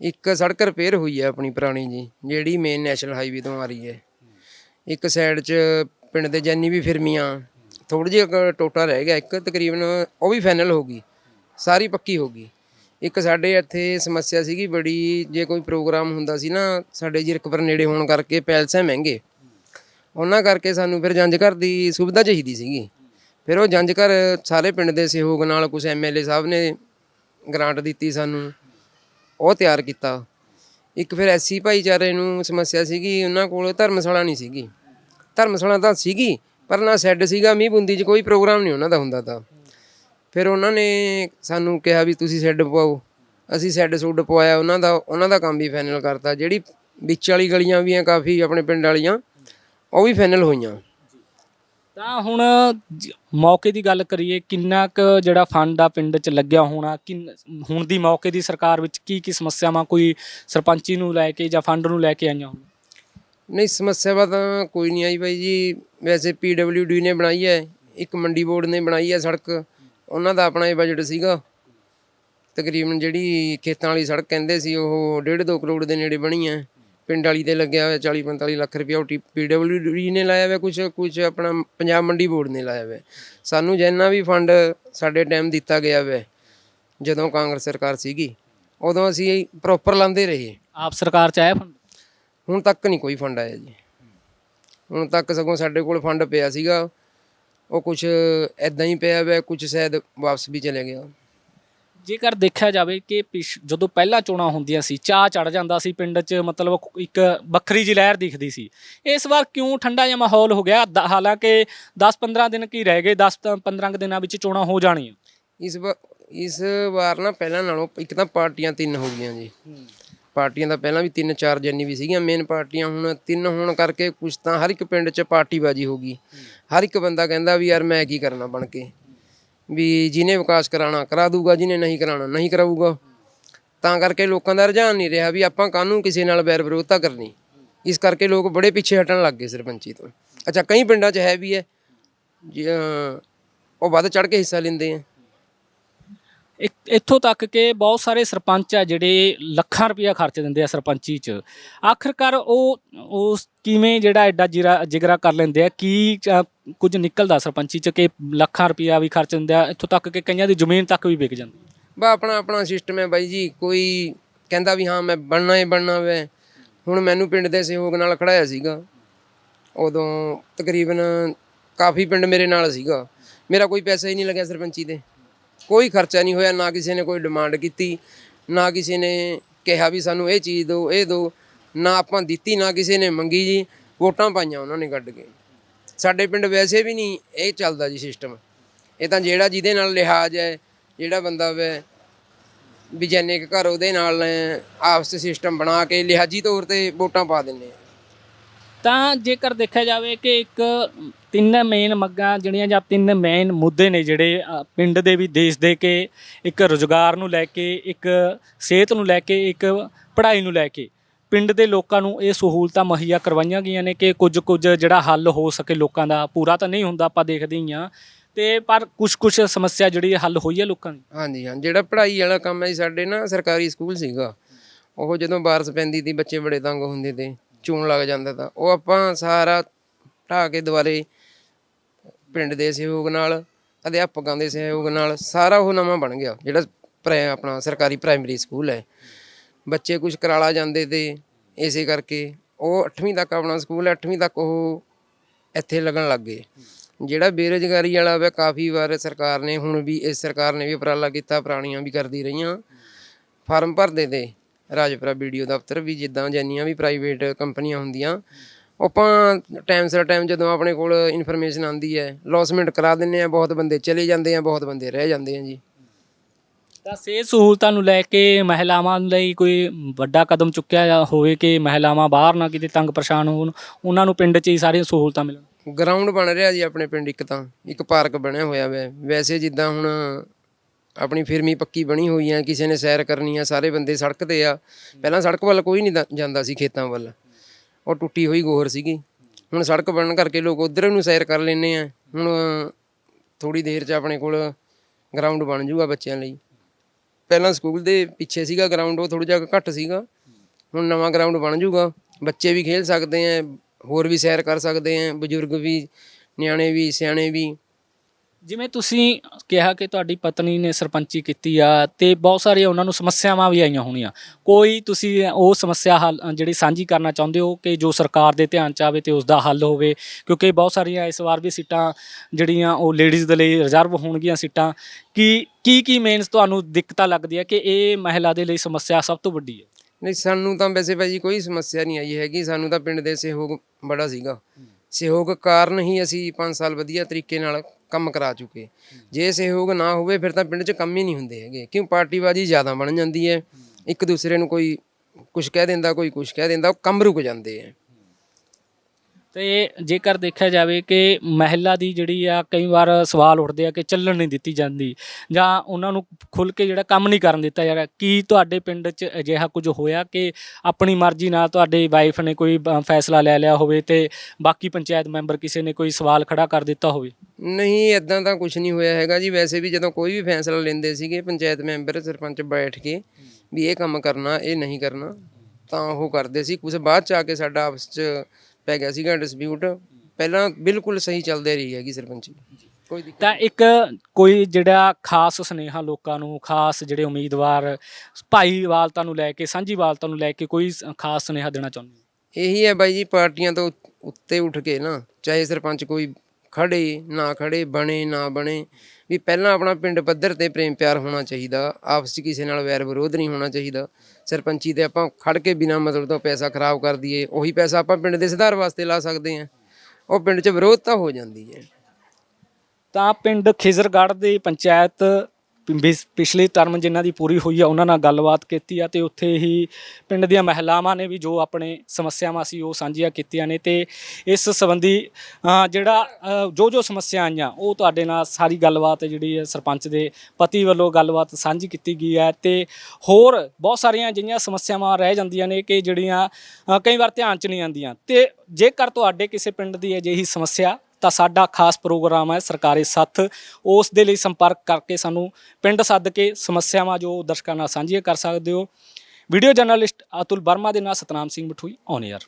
ਇੱਕ ਸੜਕ ਰਿਪੇਅਰ ਹੋਈ ਹੈ ਆਪਣੀ ਪੁਰਾਣੀ ਜੀ, ਜਿਹੜੀ ਮੇਨ ਨੈਸ਼ਨਲ ਹਾਈਵੇ ਤੋਂ ਆ ਰਹੀ ਹੈ। ਇੱਕ ਸਾਈਡ 'ਚ ਪਿੰਡ ਦੇ ਜੈਨੀ ਵੀ ਫਿਰਮੀਆਂ ਥੋੜੀ ਜਿਹੀ ਕੁ ਟੋਟਾ ਰਹਿ ਗਿਆ, ਇੱਕ ਤਕਰੀਬਨ ਉਹ ਵੀ ਫਾਈਨਲ ਹੋ ਗਈ, ਸਾਰੀ ਪੱਕੀ ਹੋ ਗਈ। ਇੱਕ ਸਾਡੇ ਇੱਥੇ ਸਮੱਸਿਆ ਸੀਗੀ ਬੜੀ, ਜੇ ਕੋਈ ਪ੍ਰੋਗਰਾਮ ਹੁੰਦਾ ਸੀ ਨਾ, ਸਾਡੇ ਜੀਰਕਪੁਰ ਨੇੜੇ ਹੋਣ ਕਰਕੇ ਪੈਲਸਾਂ ਮਹਿੰਗੇ, ਉਹਨਾਂ ਕਰਕੇ ਸਾਨੂੰ ਫਿਰ ਜੰਜ ਘਰ ਦੀ ਸੁਵਿਧਾ ਚਾਹੀਦੀ ਸੀਗੀ। ਫਿਰ ਉਹ ਜੰਜ ਘਰ ਸਾਰੇ ਪਿੰਡ ਦੇ ਸਹਿਯੋਗ ਨਾਲ ਕੁਝ ਐਮਐਲਏ ਸਾਹਿਬ ਨੇ ਗ੍ਰਾਂਟ ਦਿੱਤੀ ਸਾਨੂੰ। ਉਹ ਤਿਆਰ ਕੀਤਾ। ਇੱਕ ਫਿਰ ਐਸੀ ਭਾਈਚਾਰੇ ਨੂੰ ਸਮੱਸਿਆ ਸੀਗੀ, ਉਹਨਾਂ ਕੋਲ ਧਰਮਸ਼ਾਲਾ ਨਹੀਂ ਸੀਗੀ। ਧਰਮਸ਼ਾਲਾ ਤਾਂ ਸੀਗੀ, ਪਰ ਨਾ ਸੈੱਡ ਸੀਗਾ, ਮੀਂਹ ਬੁੰਦੀ 'ਚ ਕੋਈ ਪ੍ਰੋਗਰਾਮ ਨਹੀਂ ਉਹਨਾਂ ਦਾ ਹੁੰਦਾ ਤਾਂ। ਫਿਰ ਉਹਨਾਂ ਨੇ ਸਾਨੂੰ ਕਿਹਾ ਵੀ ਤੁਸੀਂ ਸੈੱਡ ਪਵਾਓ। ਅਸੀਂ ਸੈੱਡ ਸੁੱਡ ਪਵਾਇਆ, ਉਹਨਾਂ ਦਾ ਉਹਨਾਂ ਦਾ ਕੰਮ ਵੀ ਫਾਈਨਲ ਕਰਤਾ। ਜਿਹੜੀ ਵਿੱਚ ਵਾਲੀ ਗਲੀਆਂ ਵੀ ਆ, ਕਾਫੀ ਆਪਣੇ ਪਿੰਡ ਵਾਲੀਆਂ, ਉਹ ਵੀ ਫਾਈਨਲ ਹੋਈਆਂ। ਤਾਂ ਹੁਣ ਜ- ਮੌਕੇ ਦੀ ਗੱਲ ਕਰੀਏ, ਕਿੰਨਾ ਕੁ ਜਿਹੜਾ ਫੰਡ ਆ ਪਿੰਡ 'ਚ ਲੱਗਿਆ ਹੋਣਾ, ਕਿੰਨ, ਹੁਣ ਦੀ ਮੌਕੇ ਦੀ ਸਰਕਾਰ ਵਿੱਚ ਕੀ ਕੀ ਸਮੱਸਿਆਵਾਂ ਕੋਈ ਸਰਪੰਚੀ ਨੂੰ ਲੈ ਕੇ ਜਾਂ ਫੰਡ ਨੂੰ ਲੈ ਕੇ ਆਈਆਂ ਹੋਣ? ਨਹੀਂ, ਸਮੱਸਿਆਵਾਂ ਤਾਂ ਕੋਈ ਨਹੀਂ ਆਈ ਬਾਈ ਜੀ। ਵੈਸੇ ਡੀ ਨੇ ਬਣਾਈ ਹੈ ਇੱਕ ਮੰਡੀ ਬੋਰਡ ਨੇ ਬਣਾਈ ਹੈ ਸੜਕ। ਉਹਨਾਂ ਦਾ ਆਪਣਾ ਇਹ ਬਜਟ ਸੀਗਾ। ਤਕਰੀਬਨ ਜਿਹੜੀ ਖੇਤਾਂ ਵਾਲੀ ਸੜਕ ਕਹਿੰਦੇ ਸੀ, ਉਹ 1.5 2 ਕਰੋੜ ਦੇ ਨੇੜੇ ਬਣੀ ਹੈ ਪਿੰਡ ਵਾਲੀ ਤੇ ਲੱਗਿਆ ਹੋਇਆ 40 45 ਲੱਖ ਰੁਪਇਆ ਉਹ ਪੀਡਬਲਯੂਡੀ ਨੇ ਲਾਇਆ ਹੋਇਆ ਕੁਝ ਕੁਝ ਆਪਣਾ ਪੰਜਾਬ ਮੰਡੀ ਬੋਰਡ ਨੇ ਲਾਇਆ ਹੋਇਆ। ਸਾਨੂੰ ਜਿੰਨਾ ਵੀ ਫੰਡ ਸਾਡੇ ਟਾਈਮ ਦਿੱਤਾ ਗਿਆ ਹੋਇਆ ਜਦੋਂ ਕਾਂਗਰਸ ਸਰਕਾਰ ਸੀਗੀ ਉਦੋਂ ਅਸੀਂ ਪ੍ਰੋਪਰ ਲਾਉਂਦੇ ਰਹੇ। ਆਪ ਸਰਕਾਰ 'ਚ ਆਇਆ ਫੰਡ? ਹੁਣ ਤੱਕ ਨਹੀਂ ਕੋਈ ਫੰਡ ਆਇਆ ਜੀ। ਹੁਣ ਤੱਕ ਸਗੋਂ ਸਾਡੇ ਕੋਲ ਫੰਡ ਪਿਆ ਸੀਗਾ ਉਹ ਕੁਝ ਐਦਾਂ ਹੀ ਪਿਆ ਹੋਇਆ ਕੁਝ ਸ਼ਾਇਦ ਵਾਪਸ ਵੀ ਚਲੇ ਗਿਆ। ਜੇਕਰ ਦੇਖਿਆ ਜਾਵੇ ਕਿ ਪਿਛ- ਜਦੋਂ ਪਹਿਲਾਂ ਚੋਣਾਂ ਹੁੰਦੀਆਂ ਸੀ ਚਾਹ ਚੜ ਜਾਂਦਾ ਸੀ ਪਿੰਡ 'ਚ ਮਤਲਬ ਇੱਕ ਵੱਖਰੀ ਜਿਹੀ ਲਹਿਰ ਦਿਖਦੀ ਸੀ। ਇਸ ਵਾਰ ਕਿਉਂ ਠੰਡਾ ਜਿਹਾ ਮਾਹੌਲ ਹੋ ਗਿਆ? ਦ- ਹਾਲਾਂਕਿ 10-15 ਦਿਨ ਕੀ ਰਹਿ ਗਏ 10-15 ਕੁ ਦਿਨਾਂ ਵਿੱਚ ਚੋਣਾਂ ਹੋ ਜਾਣੀਆਂ। ਇਸ ਵਾਰ ਇਸ ਵਾਰ ਨਾ ਪਹਿਲਾਂ ਨਾਲੋਂ ਇੱਕ ਤਾਂ ਪਾਰਟੀਆਂ ਤਿੰਨ ਹੋ ਗਈਆਂ ਜੀ। ਪਾਰਟੀਆਂ ਤਾਂ ਪਹਿਲਾਂ ਵੀ ਤਿੰਨ ਚਾਰ ਜੰਨੀ ਵੀ ਸੀਗੀਆਂ ਮੇਨ ਪਾਰਟੀਆਂ ਹੁਣ ਤਿੰਨ ਹੋਣ ਕਰਕੇ ਕੁਝ ਤਾਂ ਹਰ ਇੱਕ ਪਿੰਡ 'ਚ ਪਾਰਟੀਬਾਜੀ ਹੋ ਗਈ। ਹਰ ਇੱਕ ਬੰਦਾ ਕਹਿੰਦਾ ਵੀ ਯਾਰ ਮੈਂ ਕੀ ਕਰਨਾ ਬਣ ਕੇ। ਵੀ ਜਿਹਨੇ ਵਿਕਾਸ ਕਰਾਣਾ ਕਰਾ ਦੂਗਾ ਜਿਹਨੇ ਨਹੀਂ ਕਰਾਣਾ ਨਹੀਂ ਕਰਾਊਗਾ। ਤਾਂ ਕਰਕੇ ਲੋਕਾਂ ਦਾ ਰੁਝਾਨ ਨਹੀਂ ਰਿਹਾ ਵੀ ਆਪਾਂ ਕਾਹਨੂੰ ਕਿਸੇ ਨਾਲ ਵੈਰ ਵਿਰੋਧਤਾ ਕਰਨੀ। ਇਸ ਕਰਕੇ ਲੋਕ ਬੜੇ ਪਿੱਛੇ ਹਟਣ ਲੱਗ ਗਏ ਸਰਪੰਚੀ ਤੋਂ। ਅੱਛਾ ਕਈ ਪਿੰਡਾਂ 'ਚ ਹੈ ਵੀ ਹੈ ਜੀ, ਉਹ ਵੱਧ ਚੜ ਕੇ ਹਿੱਸਾ ਲੈਂਦੇ ਆ। ਇ, ਇੱਥੋਂ ਤੱਕ ਕਿ ਬਹੁਤ ਸਾਰੇ ਸਰਪੰਚ ਆ ਜਿਹੜੇ ਲੱਖਾਂ ਰੁਪਇਆ ਖਰਚ ਦਿੰਦੇ ਆ ਸਰਪੰਚੀ 'ਚ। ਆਖਰਕਾਰ ਉਹ, ਉਸ ਕਿਵੇਂ ਜਿਹੜਾ ਐਡਾ ਜਿਰਾ, ਜਿਗਰਾ ਕਰ ਲੈਂਦੇ ਆ, ਕੀ ਚ, ਕੁਝ ਨਿਕਲਦਾ ਸਰਪੰਚੀ 'ਚ ਕਿ ਲੱਖਾਂ ਰੁਪਇਆ ਵੀ ਖਰਚ ਦਿੰਦੇ ਆ, ਇੱਥੋਂ ਤੱਕ ਕਿ ਕਈਆਂ ਦੀ ਜ਼ਮੀਨ ਤੱਕ ਵੀ ਵਿਕ ਜਾਂਦੀ ਬਾ, ਆਪਣਾ ਆਪਣਾ ਸਿਸਟਮ ਹੈ ਬਾਈ ਜੀ, ਕੋਈ ਕਹਿੰਦਾ ਵੀ ਹਾਂ, ਮੈਂ ਬਣਨਾ ਹੀ ਬਣਨਾ ਵੈ। ਹੁਣ ਮੈਨੂੰ ਪਿੰਡ ਦੇ ਸਹਿਯੋਗ ਨਾਲ ਖੜਾਇਆ ਸੀਗਾ। ਉਦੋਂ ਤਕਰੀਬਨ ਕਾਫੀ ਪਿੰਡ ਮੇਰੇ ਨਾਲ ਸੀਗਾ। ਮੇਰਾ ਕੋਈ ਪੈਸਾ ਹੀ ਨਹੀਂ ਲੱਗਿਆ ਸਰਪੰਚੀ ਤੇ ਕੋਈ ਖਰਚਾ ਨਹੀਂ ਹੋਇਆ, ਨਾ ਕਿਸੇ ਨੇ ਕੋਈ ਡਿਮਾਂਡ ਕੀਤੀ, ਨਾ ਕਿਸੇ ਨੇ ਕਿਹਾ ਵੀ ਸਾਨੂੰ ਇਹ ਚੀਜ਼ ਦਿਓ, ਇਹ ਦਿਓ, ਨਾ ਆਪਾਂ ਦਿੱਤੀ, ਨਾ ਕਿਸੇ ਨੇ ਮੰਗੀ ਜੀ, ਵੋਟਾਂ ਪਾਈਆਂ ਉਹਨਾਂ ਨੇ ਕੱਢ ਕੇ। ਸਾਡੇ ਪਿੰਡ ਵੈਸੇ ਵੀ ਨਹੀਂ ਇਹ ਚੱਲਦਾ ਜੀ ਸਿਸਟਮ ਇਹ ਤਾਂ ਜਿਹੜਾ ਜਿਹਦੇ ਨਾਲ ਲਿਹਾਜ਼ ਹੈ, ਜਿਹੜਾ ਬੰਦਾ ਵੈ, ਵੀ ਜਿੰਨੇ ਕੁ ਘਰ ਉਹਦੇ ਨਾਲ ਆਪਸ ਸਿਸਟਮ ਬਣਾ ਕੇ ਲਿਹਾਜੀ ਤੌਰ ਤੇ ਵੋਟਾਂ ਪਾ ਦਿੰਨੇ ਆ। ਤਾਂ ਜੇਕਰ ਦੇਖਿਆ ਜਾਵੇ ਕਿ ਇੱਕ ਤਿੰਨ ਮੇਨ ਮੱਗਾਂ ਜਿਹੜੀਆਂ ਜਾਂ ਤਿੰਨ ਮੇਨ ਮੁੱਦੇ ਨੇ ਜਿਹੜੇ ਅ, ਪਿੰਡ ਦੇ ਵੀ ਦੇਸ਼ ਦੇ ਕੇ ਇੱਕ ਰੋਜ਼ਗਾਰ ਨੂੰ ਲੈ ਕੇ ਇੱਕ ਸਿਹਤ ਨੂੰ ਲੈ ਕੇ ਇੱਕ ਪੜ੍ਹਾਈ ਨੂੰ ਲੈ ਕੇ ਪਿੰਡ ਦੇ ਲੋਕਾਂ ਨੂੰ ਇਹ ਸਹੂਲਤਾਂ ਮੁਹੱਈਆ ਕਰਵਾਈਆਂ ਗਈਆਂ ਨੇ ਕਿ ਕੁਝ ਕੁਝ ਜਿਹੜਾ ਹੱਲ ਹੋ ਸਕੇ ਲੋਕਾਂ ਦਾ ਪੂਰਾ ਤਾਂ ਨਹੀਂ ਹੁੰਦਾ ਆਪਾਂ ਦੇਖਦੇ ਹੀ ਹਾਂ ਤੇ ਪਰ ਕੁਝ ਕੁਝ ਸਮੱਸਿਆ ਜਿਹੜੀ ਹੈ ਹੱਲ ਹੋਈ ਹੈ ਲੋਕਾਂ ਦੀ? ਹਾਂਜੀ ਹਾਂ ਜਿਹੜਾ ਪੜ੍ਹਾਈ ਵਾਲਾ ਕੰਮ ਹੈ ਜੀ ਸਾਡੇ ਨਾ ਸਰਕਾਰੀ ਸਕੂਲ ਸੀਗਾ ਉਹ ਜਦੋਂ ਬਾਰਿਸ਼ ਪੈਂਦੀ ਤੀ ਬੱਚੇ ਬੜੇ ਤੰਗ ਹੁੰਦੇ ਤੇ ਚੂਣ ਲੱਗ ਜਾਂਦਾ ਤਾਂ ਉਹ ਆਪਾਂ ਸਾਰਾ ਢਾਹ ਕੇ ਦੁਬਾਰੇ ਪਿੰਡ ਦੇ ਸਹਿਯੋਗ ਨਾਲ, ਅਧਿਆਪਕਾਂ ਦੇ ਸਹਿਯੋਗ ਨਾਲ ਸਾਰਾ ਉਹ ਨਵਾਂ ਬਣ ਗਿਆ, ਜਿਹੜਾ ਪ੍ਰਾਇ- ਆਪਣਾ ਸਰਕਾਰੀ ਪ੍ਰਾਇਮਰੀ ਸਕੂਲ ਹੈ। ਬੱਚੇ ਕੁਝ ਕਰਾਲਾ ਜਾਂਦੇ ਤੇ ਇਸੇ ਕਰਕੇ ਉਹ 8ਵੀਂ ਤੱਕ ਆਪਣਾ ਸਕੂਲ ਹੈ 8ਵੀਂ ਤੱਕ ਉਹ ਇੱਥੇ ਲੱਗਣ ਲੱਗ ਗਏ। ਜਿਹੜਾ ਬੇਰੁਜ਼ਗਾਰੀ ਵਾਲਾ ਵਾ, ਕਾਫੀ ਵਾਰ ਸਰਕਾਰ ਨੇ ਹੁਣ ਵੀ, ਇਸ ਸਰਕਾਰ ਨੇ ਵੀ ਉਪਰਾਲਾ ਕੀਤਾ, ਪੁਰਾਣੀਆਂ ਵੀ ਕਰਦੀ ਰਹੀਆਂ। ਫਾਰਮ ਭਰਦੇ ਤੇ ਰਾਜਪੁਰਾ ਵੀਡੀਓ ਦਫ਼ਤਰ ਵੀ ਜਿੱਦਾਂ ਜਿੰਨੀਆਂ ਵੀ ਪ੍ਰਾਈਵੇਟ ਕੰਪਨੀਆਂ ਹੁੰਦੀਆਂ ਆਪਾਂ ਟਾਈਮ ਸਿਰ ਟਾਈਮ ਜਦੋਂ ਆਪਣੇ ਕੋਲ ਇਨਫੋਰਮੇਸ਼ਨ ਆਉਂਦੀ ਹੈ ਲੌਸਮੈਂਟ ਕਰਾ ਦਿੰਨੇ ਆ ਬਹੁਤ ਬੰਦੇ ਚਲੇ ਜਾਂਦੇ ਆ ਬਹੁਤ ਬੰਦੇ ਰਹਿ ਜਾਂਦੇ ਆ ਜੀ। ਤਾਂ ਸਿਹਤ ਸਹੂਲਤਾਂ ਨੂੰ ਲੈ ਕੇ ਮਹਿਲਾਵਾਂ ਲਈ ਕੋਈ ਵੱਡਾ ਕਦਮ ਚੁੱਕਿਆ ਜਾ- ਹੋਵੇ ਕਿ ਮਹਿਲਾਵਾਂ ਬਾਹਰ ਨਾ ਕਿਤੇ ਤੰਗ ਪਰੇਸ਼ਾਨ ਹੋਣ ਉਹਨਾਂ ਨੂੰ ਪਿੰਡ 'ਚ ਹੀ ਸਾਰੀਆਂ ਸਹੂਲਤਾਂ ਮਿਲਣ? ਗਰਾਊਂਡ ਬਣ ਰਿਹਾ ਜੀ ਆਪਣੇ ਪਿੰਡ ਇੱਕ ਤਾਂ ਇੱਕ ਪਾਰਕ ਬਣਿਆ ਹੋਇਆ ਵੈ। ਵੈਸੇ ਜਿੱਦਾਂ ਹੁਣ ਆਪਣੀ ਫਿਰਮੀ ਪੱਕੀ ਬਣੀ ਹੋਈ ਆ ਕਿਸੇ ਨੇ ਸੈਰ ਕਰਨੀ ਆ ਸਾਰੇ ਬੰਦੇ ਸੜਕ ਤੇ ਆ। ਪਹਿਲਾਂ ਸੜਕ ਵੱਲ ਕੋਈ ਨਹੀਂ ਜਾਂਦਾ ਸੀ ਖੇਤਾਂ ਵੱਲ। ਉਹ ਟੁੱਟੀ ਹੋਈ ਗੋਹਰ ਸੀਗੀ। ਹੁਣ ਸੜਕ ਬਣਨ ਕਰਕੇ ਲੋਕ ਉਧਰ ਨੂੰ ਸੈਰ ਕਰ ਲੈਂਦੇ ਆ। ਹੁਣ ਥੋੜੀ ਦੇਰ 'ਚ ਆਪਣੇ ਕੋਲ ਗਰਾਊਂਡ ਬਣ ਜੂਗਾ ਬੱਚਿਆਂ ਲਈ। ਪਹਿਲਾਂ ਸਕੂਲ ਦੇ ਪਿੱਛੇ ਸੀਗਾ ਗਰਾਊਂਡ ਉਹ ਥੋੜਾ ਜਿਹਾ ਘੱਟ ਸੀਗਾ। ਹੁਣ ਨਵਾਂ ਗਰਾਊਂਡ ਬਣ ਜੂਗਾ। ਬੱਚੇ ਵੀ ਖੇਡ ਸਕਦੇ ਆ, ਹੋਰ ਵੀ ਸੈਰ ਕਰ ਸਕਦੇ ਆ, ਬਜ਼ੁਰਗ ਵੀ, ਨਿਆਣੇ ਵੀ, ਸਿਆਣੇ ਵੀ। ਜਿਵੇਂ ਤੁਸੀਂ ਕਿਹਾ ਕਿ ਤੁਹਾਡੀ ਪਤਨੀ ਨੇ ਸਰਪੰਚੀ ਕੀਤੀ ਆ ਤੇ ਬਹੁਤ ਸਾਰੀਆਂ ਉਹਨਾਂ ਨੂੰ ਸਮੱਸਿਆਵਾਂ ਵੀ ਆਈਆਂ ਹੋਣੀਆਂ। ਕੋਈ ਤੁਸੀਂ ਉਹ ਸਮੱਸਿਆ ਹੱਲ, ਜਿਹੜੀ ਸਾਂਝੀ ਕਰਨਾ ਚਾਹੁੰਦੇ ਹੋ ਕਿ ਜੋ ਸਰਕਾਰ ਦੇ ਧਿਆਨ ਚ ਆਵੇ ਤੇ ਉਸ ਦਾ ਹੱਲ ਹੋਵੇ, ਕਿਉਂਕਿ ਬਹੁਤ ਸਾਰੀਆਂ ਇਸ ਵਾਰ ਵੀ ਸੀਟਾਂ ਜਿਹੜੀਆਂ ਉਹ ਲੇਡੀਜ਼ ਦੇ ਲਈ ਰਿਜ਼ਰਵ ਹੋਣਗੀਆਂ ਸੀਟਾਂ। ਕੀ ਕੀ ਕੀ ਮੇਨਸ ਤੁਹਾਨੂੰ ਦਿੱਕਤਾਂ ਲੱਗਦੀ ਹੈ ਕਿ ਇਹ ਮਹਿਲਾ ਦੇ ਲਈ ਸਮੱਸਿਆ ਸਭ ਤੋਂ ਵੱਡੀ ਹੈ? ਨਹੀਂ, ਸਾਨੂੰ ਤਾਂ ਵੈਸੇ ਭਾਜੀ ਕੋਈ ਸਮੱਸਿਆ ਨਹੀਂ ਆਈ ਹੈਗੀ। ਸਾਨੂੰ ਤਾਂ ਪਿੰਡ ਦੇ ਸਹਿਯੋਗ ਬੜਾ ਸੀਗਾ। ਸਹਿਯੋਗ ਕਾਰਨ ਹੀ ਅਸੀਂ 5 ਸਾਲ ਵਧੀਆ ਤਰੀਕੇ ਨਾਲ ਕੰਮ ਕਰਾ ਚੁੱਕੇ। ਜੇ ਸਹਿਯੋਗ ਨਾ ਹੋਵੇ, ਫਿਰ ਤਾਂ ਪਿੰਡ 'ਚ ਕੰਮ ਹੀ ਨਹੀਂ ਹੁੰਦੇ ਹੈਗੇ। ਕਿਉਂ? ਪਾਰਟੀਬਾਜ਼ੀ ਜ਼ਿਆਦਾ ਬਣ ਜਾਂਦੀ ਹੈ। ਇੱਕ ਦੂਸਰੇ ਨੂੰ ਕੋਈ ਕੁਝ ਕਹਿ ਦਿੰਦਾ, ਕੋਈ ਕੁਝ ਕਹਿ ਦਿੰਦਾ, ਉਹ ਕੰਮ ਰੁਕ ਜਾਂਦੇ ਹੈ। ਤੇ ਜੇਕਰ ਦੇਖਿਆ ਜਾਵੇ ਕਿ ਮਹਿਲਾ ਦੀ ਜਿਹੜੀ ਆ ਕਈ ਵਾਰ ਸਵਾਲ ਉੱਠਦੇ ਆ ਕਿ ਚੱਲਣ ਨਹੀਂ ਦਿੱਤੀ ਜਾਂਦੀ ਜਾਂ ਉਹਨਾਂ ਨੂੰ ਖੁੱਲ ਕੇ ਜਿਹੜਾ ਕੰਮ ਨਹੀਂ ਕਰਨ ਦਿੱਤਾ ਜਾ ਰਿਹਾ, ਕੀ ਤੁਹਾਡੇ ਪਿੰਡ 'ਚ ਅਜਿਹਾ ਕੁਝ ਹੋਇਆ ਕਿ ਆਪਣੀ ਮਰਜ਼ੀ ਨਾਲ ਤੁਹਾਡੇ ਵਾਈਫ ਨੇ ਕੋਈ ਬ- ਫੈਸਲਾ ਲੈ ਲਿਆ ਹੋਵੇ ਤੇ ਬਾਕੀ ਪੰਚਾਇਤ ਮੈਂਬਰ ਕਿਸੇ ਨੇ ਕੋਈ ਸਵਾਲ ਖੜਾ ਕਰ ਦਿੱਤਾ ਹੋਵੇ? ਨਹੀਂ ਇਦਾਂ ਤਾਂ ਕੁਝ ਨਹੀਂ ਹੋਇਆ ਹੈਗਾ ਜੀ। ਵੈਸੇ ਵੀ ਜਦੋਂ ਕੋਈ ਵੀ ਫੈਸਲਾ ਲੈਂਦੇ ਸੀਗੇ, ਪੰਚਾਇਤ ਮੈਂਬਰ, ਸਰਪੰਚ ਬੈਠ ਕੇ ਵੀ ਇਹ ਕੰਮ ਕਰਨਾ, ਇਹ ਨਹੀਂ ਕਰਨਾ, ਤਾਂ ਉਹ ਕਰਦੇ ਸੀ। ਕੁਝ ਬਾਅਦ ਚ ਆ ਕੇ ਸਾਡਾ ਆਪਸ ਚ ਪੈ ਗਿਆ ਸੀਗਾ ਡਿਸਪਿਊਟ। ਪਹਿਲਾਂ ਬਿਲਕੁਲ ਸਹੀ ਚੱਲਦੇ ਰਹੀ ਹੈਗੀ ਸਰਪੰਚੀ। ਕੋਈ ਦਿੱਕਤ ਤਾਂ ਇੱਕ ਕੋਈ ਜਿਹੜਾ ਖਾਸ ਸੁਨੇਹਾ ਲੋਕਾਂ ਨੂੰ ਖਾਸ ਜਿਹੜੇ ਉਮੀਦਵਾਰ ਭਾਈਵਾਲਤਾ ਨੂੰ ਲੈ ਕੇ ਸਾਂਝੀਵਾਲਤਾ ਨੂੰ ਲੈ ਕੇ ਕੋਈ ਖਾਸ ਸੁਨੇਹਾ ਦੇਣਾ ਚਾਹੁੰਦੇ ਇਹੀ ਹੈ ਬਾਈ ਜੀ ਪਾਰਟੀਆਂ ਤੋਂ ਉੱਤੇ ਉੱਠ ਕੇ ਨਾ ਚਾਹੇ ਸਰਪੰਚ ਕੋਈ ਖੜੇ ਨਾ ਖੜੇ ਬਣੇ ਨਾ ਬਣੇ ਵੀ ਪਹਿਲਾਂ ਆਪਣਾ ਪਿੰਡ ਪੱਧਰ ਤੇ ਪ੍ਰੇਮ ਪਿਆਰ ਹੋਣਾ ਚਾਹੀਦਾ ਆਪਸ 'ਚ ਕਿਸੇ ਨਾਲ ਵੈਰ ਵਿਰੋਧ ਨਹੀਂ ਹੋਣਾ ਚਾਹੀਦਾ। ਸਰਪੰਚੀ ਤੇ ਆਪਾਂ ਖੜ ਕੇ ਬਿਨਾਂ ਮਤਲਬ ਤੋਂ ਪੈਸਾ ਖਰਾਬ ਕਰ ਦਈਏ, ਉਹੀ ਪੈਸਾ ਆਪਾਂ ਪਿੰਡ ਦੇ ਸੁਧਾਰ ਵਾਸਤੇ ਲਾ ਸਕਦੇ ਹਾਂ। ਉਹ ਪਿੰਡ 'ਚ ਵਿਰੋਧ ਤਾਂ ਹੋ ਜਾਂਦੀ ਹੈ। ਤਾਂ ਪਿੰਡ ਖਿਜ਼ਰਗੜ੍ਹ ਦੀ ਪੰਚਾਇਤ ਪਿ- ਪਿਛਲੀ ਟਰਮ ਜਿਨ੍ਹਾਂ ਦੀ ਪੂਰੀ ਹੋਈ ਆ ਉਹਨਾਂ ਨਾਲ ਗੱਲਬਾਤ ਕੀਤੀ ਆ ਤੇ ਉੱਥੇ ਹੀ ਪਿੰਡ ਦੀਆਂ ਮਹਿਲਾਵਾਂ ਨੇ ਵੀ ਜੋ ਆਪਣੇ ਸਮੱਸਿਆਵਾਂ ਸੀ ਉਹ ਸਾਂਝੀਆਂ ਕੀਤੀਆਂ ਨੇ ਤੇ ਇਸ ਸੰਬੰਧੀ ਅ, ਜਿਹੜਾ ਅ, ਜੋ ਜੋ ਸਮੱਸਿਆ ਆਈਆਂ ਉਹ ਤੁਹਾਡੇ ਨਾਲ ਸਾਰੀ ਗੱਲਬਾਤ ਜਿਹੜੀ ਹੈ ਸਰਪੰਚ ਦੇ ਪਤੀ ਵੱਲੋਂ ਗੱਲਬਾਤ ਸਾਂਝੀ ਕੀਤੀ ਗਈ ਹੈ ਤੇ ਹੋਰ ਬਹੁਤ ਸਾਰੀਆਂ ਅਜਿਹੀਆਂ ਸਮੱਸਿਆਵਾਂ ਰਹਿ ਜਾਂਦੀਆਂ ਨੇ ਕਿ ਜਿਹੜੀਆਂ ਅ, ਕਈ ਵਾਰ ਧਿਆਨ 'ਚ ਨਹੀਂ ਆਉਂਦੀਆਂ ਤੇ ਜੇਕਰ ਤੁਹਾਡੇ ਕਿਸੇ ਪਿੰਡ ਦੀ ਅਜਿਹੀ ਸਮੱਸਿਆ ਤਾਂ ਸਾਡਾ ਖਾਸ ਪ੍ਰੋਗਰਾਮ ਹੈ ਸਰਕਾਰੀ ਸੱਥ। ਉਸ ਦੇ ਲਈ ਸੰਪਰਕ ਕਰਕੇ ਸਾਨੂੰ ਪਿੰਡ ਸੱਦ ਕੇ ਸਮੱਸਿਆਵਾਂ ਜੋ ਦਰਸ਼ਕਾਂ ਨਾਲ ਸਾਂਝੀਆਂ ਕਰ ਸਕਦੇ ਹੋ। ਵੀਡੀਓ ਜਰਨਲਿਸਟ ਅਤੁਲ ਵਰਮਾ ਦੇ ਨਾਲ ਸਤਨਾਮ ਸਿੰਘ ਮਠੂਈ ਔਨ 에ਅਰ